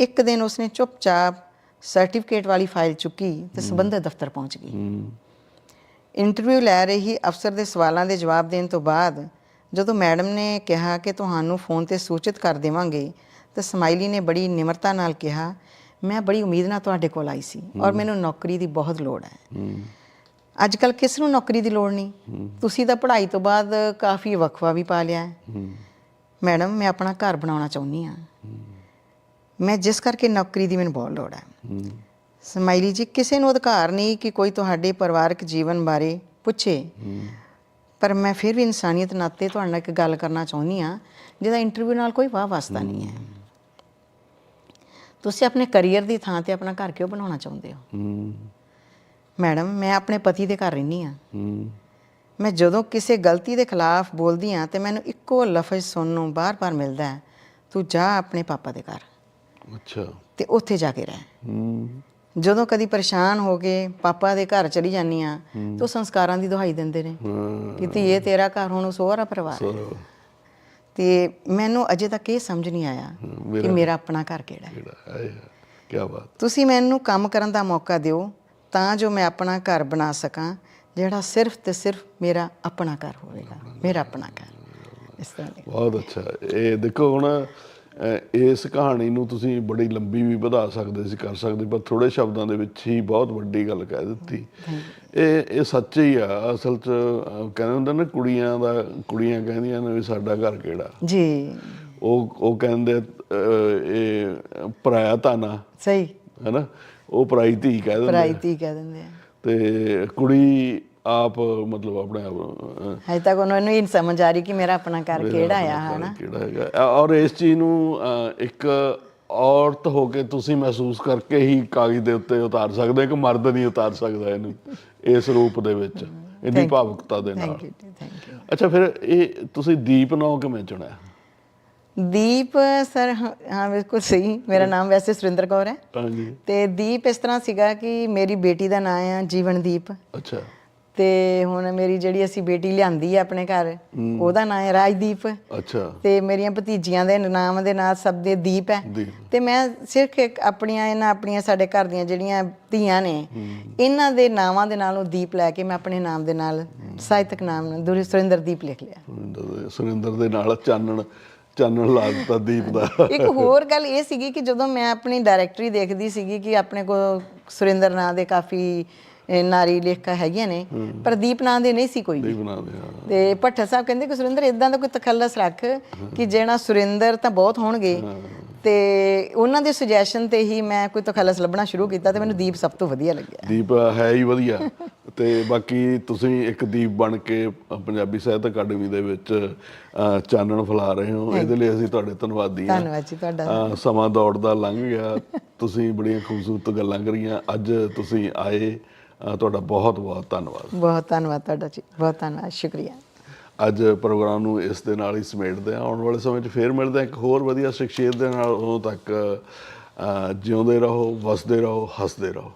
ਇੱਕ ਦਿਨ ਉਸਨੇ ਚੁੱਪਚਾਪ ਸਰਟੀਫਿਕੇਟ ਵਾਲੀ ਫਾਈਲ ਚੁੱਕੀ ਤੇ ਸਬੰਧਤ ਦਫ਼ਤਰ ਪਹੁੰਚ ਗਈ। ਇੰਟਰਵਿਊ ਲੈ ਰਹੀ ਅਫਸਰ ਦੇ ਸਵਾਲਾਂ ਦੇ ਜਵਾਬ ਦੇਣ ਤੋਂ ਬਾਅਦ ਜਦੋਂ ਮੈਡਮ ਨੇ ਕਿਹਾ ਕਿ ਤੁਹਾਨੂੰ ਫੋਨ ਤੇ ਸੂਚਿਤ ਕਰ ਦੇਵਾਂਗੇ ਤਾਂ ਸਮਾਈਲੀ ਨੇ ਬੜੀ ਨਿਮਰਤਾ ਨਾਲ ਕਿਹਾ ਮੈਂ ਬੜੀ ਉਮੀਦ ਨਾਲ ਤੁਹਾਡੇ ਕੋਲ ਆਈ ਸੀ ਔਰ ਮੈਨੂੰ ਨੌਕਰੀ ਦੀ ਬਹੁਤ ਲੋੜ ਹੈ। ਅੱਜ ਕੱਲ ਕਿਸ ਨੂੰ ਨੌਕਰੀ ਦੀ ਲੋੜ ਨਹੀਂ? ਤੁਸੀਂ ਤਾਂ ਪੜ੍ਹਾਈ ਤੋਂ ਬਾਅਦ ਕਾਫੀ ਵਕਫਾ ਵੀ ਪਾ ਲਿਆ ਹੈ। ਮੈਡਮ ਮੈਂ ਆਪਣਾ ਘਰ ਬਣਾਉਣਾ ਚਾਹੁੰਦੀ ਹਾਂ। ਮੈਂ ਜਿਸ ਕਰਕੇ ਨੌਕਰੀ ਦੀ ਮੈਨੂੰ ਬਹੁਤ ਲੋੜ ਹੂੰ। ਸਮਾਈਲੀ ਜੀ ਕਿਸੇ ਨੂੰ ਅਧਿਕਾਰ ਨਹੀਂ ਕਿ ਕੋਈ ਤੁਹਾਡੇ ਪਰਿਵਾਰਕ ਜੀਵਨ ਬਾਰੇ ਪੁੱਛੇ। ਪਰ ਮੈਂ ਫਿਰ ਵੀ ਇਨਸਾਨੀਅਤ ਨਾਤੇ ਤੁਹਾਡੇ ਨਾਲ ਇੱਕ ਗੱਲ ਕਰਨਾ ਚਾਹੁੰਦੀ ਆ ਜਿਹਦਾ ਇੰਟਰਵਿਊ ਨਾਲ ਕੋਈ ਵਾਹ ਵਾਸਤਾ ਨਹੀਂ ਹੈ। ਤੁਸੀਂ ਆਪਣੇ ਕੈਰੀਅਰ ਦੀ ਥਾਂ ਤੇ ਆਪਣਾ ਘਰ ਕਿਉਂ ਬਣਾਉਣਾ ਚਾਹੁੰਦੇ ਹੋ? ਮੈਡਮ ਮੈਂ ਆਪਣੇ ਪਤੀ ਦੇ ਘਰ ਰਹਿੰਦੀ ਆ ਮੈਂ ਜਦੋਂ ਕਿਸੇ ਗਲਤੀ ਦੇ ਖਿਲਾਫ ਬੋਲਦੀ ਆ ਤੇ ਮੈਨੂੰ ਇੱਕੋ ਲਫ਼ਜ਼ ਸੁਣਨ ਨੂੰ ਬਾਰ-ਬਾਰ ਮਿਲਦਾ ਹੈ ਤੂੰ ਜਾ ਆਪਣੇ ਪਾਪਾ ਦੇ ਘਰ। ਅੱਛਾ। ਤੇ ਉੱਥੇ ਜਾ ਕੇ ਰਹਿ। ਹੂੰ ਜਦੋਂ ਕਦੀ ਪਰੇਸ਼ਾਨ ਹੋ ਕੇ ਪਾਪਾ ਦੇ ਘਰ ਚਲੀ ਜਾਂਦੀ ਆ ਤਾਂ ਉਹ ਸੰਸਕਾਰਾਂ ਦੀ ਦੁਹਾਈ ਦਿੰਦੇ ਨੇ ਕਿ ਧੀਏ ਤੇਰਾ ਘਰ ਹੁਣ ਸੋਹਰਾ ਪਰਿਵਾਰ ਹੈ। ਤੇ ਮੈਨੂੰ ਅਜੇ ਤੱਕ ਇਹ ਸਮਝ ਨਹੀਂ ਆਇਆ ਕਿ ਮੇਰਾ ਆਪਣਾ ਘਰ ਕਿਹੜਾ ਹੈ। ਕੀ ਬਾਤ। ਤੁਸੀਂ ਮੈਨੂੰ ਕੰਮ ਕਰਨ ਦਾ ਮੌਕਾ ਦਿਓ ਤਾਂ ਜੋ ਮੈਂ ਆਪਣਾ ਘਰ ਬਣਾ ਸਕਾਂ ਜਿਹੜਾ ਸਿਰਫ ਤੇ ਸਿਰਫ ਮੇਰਾ ਆਪਣਾ ਘਰ ਹੋਵੇਗਾ ਮੇਰਾ ਆਪਣਾ ਘਰ। ਇਸ ਤਰ੍ਹਾਂ ਬਹੁਤ ਅੱਛਾ। ਇਹ ਦੇਖੋ ਹੁਣ ਇਸ ਕਹਾਣੀ ਨੂੰ ਤੁਸੀਂ ਬੜੀ ਲੰਬੀ ਵੀ ਵਧਾ ਸਕਦੇ ਸੀ ਕਰ ਸਕਦੇ ਪਰ ਥੋੜੇ ਸ਼ਬਦਾਂ ਦੇ ਵਿੱਚ ਹੀ ਬਹੁਤ ਵੱਡੀ ਗੱਲ ਕਹਿ ਦਿੱਤੀ। ਇਹ ਇਹ ਸੱਚ ਹੀ ਆ ਅਸਲ 'ਚ ਕਹਿੰਦੇ ਹੁੰਦੇ ਨੇ ਕੁੜੀਆਂ ਦਾ ਕੁੜੀਆਂ ਕਹਿੰਦੀਆਂ ਨੇ ਵੀ ਸਾਡਾ ਘਰ ਕਿਹੜਾ? ਜੀ। ਉਹ ਉਹ ਕਹਿੰਦੇ ਇਹ ਪਰਾਇਆ ਤਾਨਾ। ਸਹੀ। ਹੈਨਾ? ਉਹ ਪਰਾਈ ਧੀ ਕਹਿ ਦਿੰਦੇ ਕਹਿ ਦਿੰਦੇ ਆ। ਤੇ ਕੁੜੀ ਆਪ ਮਤਲਬ ਆਪਣੇ ਆਪ ਹਜੇ ਤੱਕ ਉਹਨਾਂ ਨੂੰ ਇਹ ਨਹੀਂ ਸਮਝ ਆ ਰਹੀ ਕਿ ਮੇਰਾ ਆਪਣਾ ਘਰ ਕਿਹੜਾ ਆ ਹਨਾ? ਕਿਹੜਾ ਹੈਗਾ। ਔਰ ਇਸ ਚੀਜ਼ ਨੂੰ ਇੱਕ ਔਰਤ ਹੋ ਕੇ ਤੁਸੀਂ ਮਹਿਸੂਸ ਕਰਕੇ ਹੀ ਕਾਗਜ਼ ਦੇ ਉੱਤੇ ਉਤਾਰ ਸਕਦੇ ਕਿ ਮਰਦ ਨਹੀਂ ਉਤਾਰ ਸਕਦਾ ਇਹਨੂੰ ਇਸ ਰੂਪ ਦੇ ਵਿੱਚ ਇੰਨੀ ਭਾਵੁਕਤਾ ਦੇ ਨਾਲ। ਥੈਂਕ ਯੂ ਥੈਂਕ ਯੂ ਅੱਛਾ ਫਿਰ ਇਹ ਤੁਸੀਂ ਦੀਪ ਨਾਮ ਕਿਵੇਂ ਚੁਣਿਆ? ਦੀਪ ਸਰ ਹਾਂ, ਬਿਲਕੁਲ ਸਹੀ। ਮੇਰਾ ਨਾਮ ਵੈਸੇ ਸੁਰਿੰਦਰ ਕੌਰ ਹੈ। ਹਾਂਜੀ। ਤੇ ਦੀਪ ਇਸ ਤਰ੍ਹਾਂ ਸੀਗਾ ਕਿ ਮੇਰੀ ਬੇਟੀ ਦਾ ਨਾਮ ਹੈ ਜੀਵਨਦੀਪ। ਅੱਛਾ। ਤੇ ਹੁਣ ਮੇਰੀ ਜਿਹੜੀ ਅਸੀਂ ਬੇਟੀ ਲਿਆਂਦੀ ਹੈ ਆਪਣੇ ਘਰ ਉਹਦਾ ਨਾਮ ਹੈ ਰਾਜਦੀਪ। ਅੱਛਾ। ਤੇ ਮੇਰੀਆਂ ਭਤੀਜੀਆਂ ਦੇ ਨਾਮ ਦੇ ਨਾਲ ਸਭ ਦੇ ਦੀਪ ਹੈ। ਤੇ ਮੈਂ ਸਿਰਫ ਇੱਕ ਆਪਣੀਆਂ ਇਹਨਾਂ ਆਪਣੀਆਂ ਸਾਡੇ ਘਰ ਦੀਆਂ ਜਿਹੜੀਆਂ ਧੀਆਂ ਨੇ ਇਹਨਾਂ ਦੇ ਨਾਵਾਂ ਦੇ ਨਾਲ ਉਹ ਦੀਪ ਲੈ ਕੇ ਮੈਂ ਆਪਣੇ ਨਾਮ ਦੇ ਨਾਲ ਸਾਹਿਤਕ ਨਾਮ ਨਾਲ ਦੁਰੀ ਸੁਰਿੰਦਰ ਦੀਪ ਲਿਖ ਲਿਆ। ਸੁਰਿੰਦਰ ਦੇ- ਨਾਲ ਚਾਨਣ ਚਾਨਣ ਲਾ ਦਿੱਤਾ ਦੀਪ ਦਾ। ਇੱਕ ਹੋਰ ਗੱਲ ਇਹ ਸੀਗੀ ਕਿ ਜਦੋਂ ਮੈਂ ਆਪਣੀ ਡਾਇਰੈਕਟਰੀ ਦੇਖਦੀ ਸੀਗੀ ਕਿ ਆਪਣੇ ਕੋਲ ਸੁਰਿੰਦਰ ਨਾਂ ਦੇ ਕਾਫੀ ਨਾਰੀ ਲੇਖਕ ਹੈਗੀਆਂ ਨੇ। ਪਰ ਦੀਪ ਨਾਂ ਦੇ ਨਹੀਂ ਸੀ ਕੋਈ। ਵੀ। ਬਣਾ ਦਿਆ ਤੇ ਭੱਠਾ ਸਾਹਿਬ ਕਹਿੰਦੇ ਕਿ ਸੁਰਿੰਦਰ ਇਦਾਂ ਦਾ ਕੋਈ ਤਖੱਲਸ ਰੱਖ ਕਿ ਜਿਹੜਾ ਸੁਰਿੰਦਰ ਤਾਂ ਬਹੁਤ ਹੋਣਗੇ। ਤੇ ਉਹਨਾਂ ਦੇ ਸੁਜੈਸ਼ਨ ਤੇ ਹੀ ਮੈਂ ਕੋਈ ਤਖੱਲਸ ਲੱਭਣਾ ਸ਼ੁਰੂ ਕੀਤਾ ਤੇ ਮੈਨੂੰ ਦੀਪ ਸਭ ਤੋਂ ਵਧੀਆ ਲੱਗਿਆ। ਦੀਪ ਹੈ ਹੀ ਵਧੀਆ। ਤੇ ਬਾਕੀ ਤੁਸੀਂ ਇੱਕ ਦੀਪ ਬਣ ਕੇ ਪੰਜਾਬੀ ਸਾਹਿਤ ਅਕਾਡਮੀ ਦੇ ਵਿੱਚ ਚਾਨਣ ਫੈਲਾ ਰਹੇ ਹੋ। ਇਹਦੇ ਲਈ ਅਸੀਂ ਤੁਹਾਡੇ ਧੰਨਵਾਦੀ ਹਾਂ। ਧੰਨਵਾਦ ਜੀ ਤੁਹਾਡਾ। ਸਮਾਂ ਦੌੜਦਾ ਲੰਘ ਗਿਆ। ਤੁਸੀਂ ਬੜੀਆਂ ਖੂਬਸੂਰਤ ਗੱਲਾਂ ਕਰੀਆਂ। ਅੱਜ ਤੁਸੀਂ ਆਏ। ਤੁਹਾਡਾ ਬਹੁਤ ਬਹੁਤ ਧੰਨਵਾਦ। ਬਹੁਤ ਧੰਨਵਾਦ ਤੁਹਾਡਾ ਜੀ ਬਹੁਤ ਧੰਨਵਾਦ ਸ਼ੁਕਰੀਆ। ਅੱਜ ਪ੍ਰੋਗਰਾਮ ਨੂੰ ਇਸ ਦੇ ਨਾਲ ਹੀ ਸਮੇਟਦੇ ਹਾਂ ਆਉਣ ਵਾਲੇ ਸਮੇਂ 'ਚ ਫੇਰ ਮਿਲਦੇ ਹਾਂ ਇੱਕ ਹੋਰ ਵਧੀਆ ਸ਼ਖਸੀਅਤ ਦੇ ਨਾਲ ਉਦੋਂ ਤੱਕ ਜਿਉਂਦੇ ਰਹੋ ਵਸਦੇ ਰਹੋ ਹੱਸਦੇ ਰਹੋ।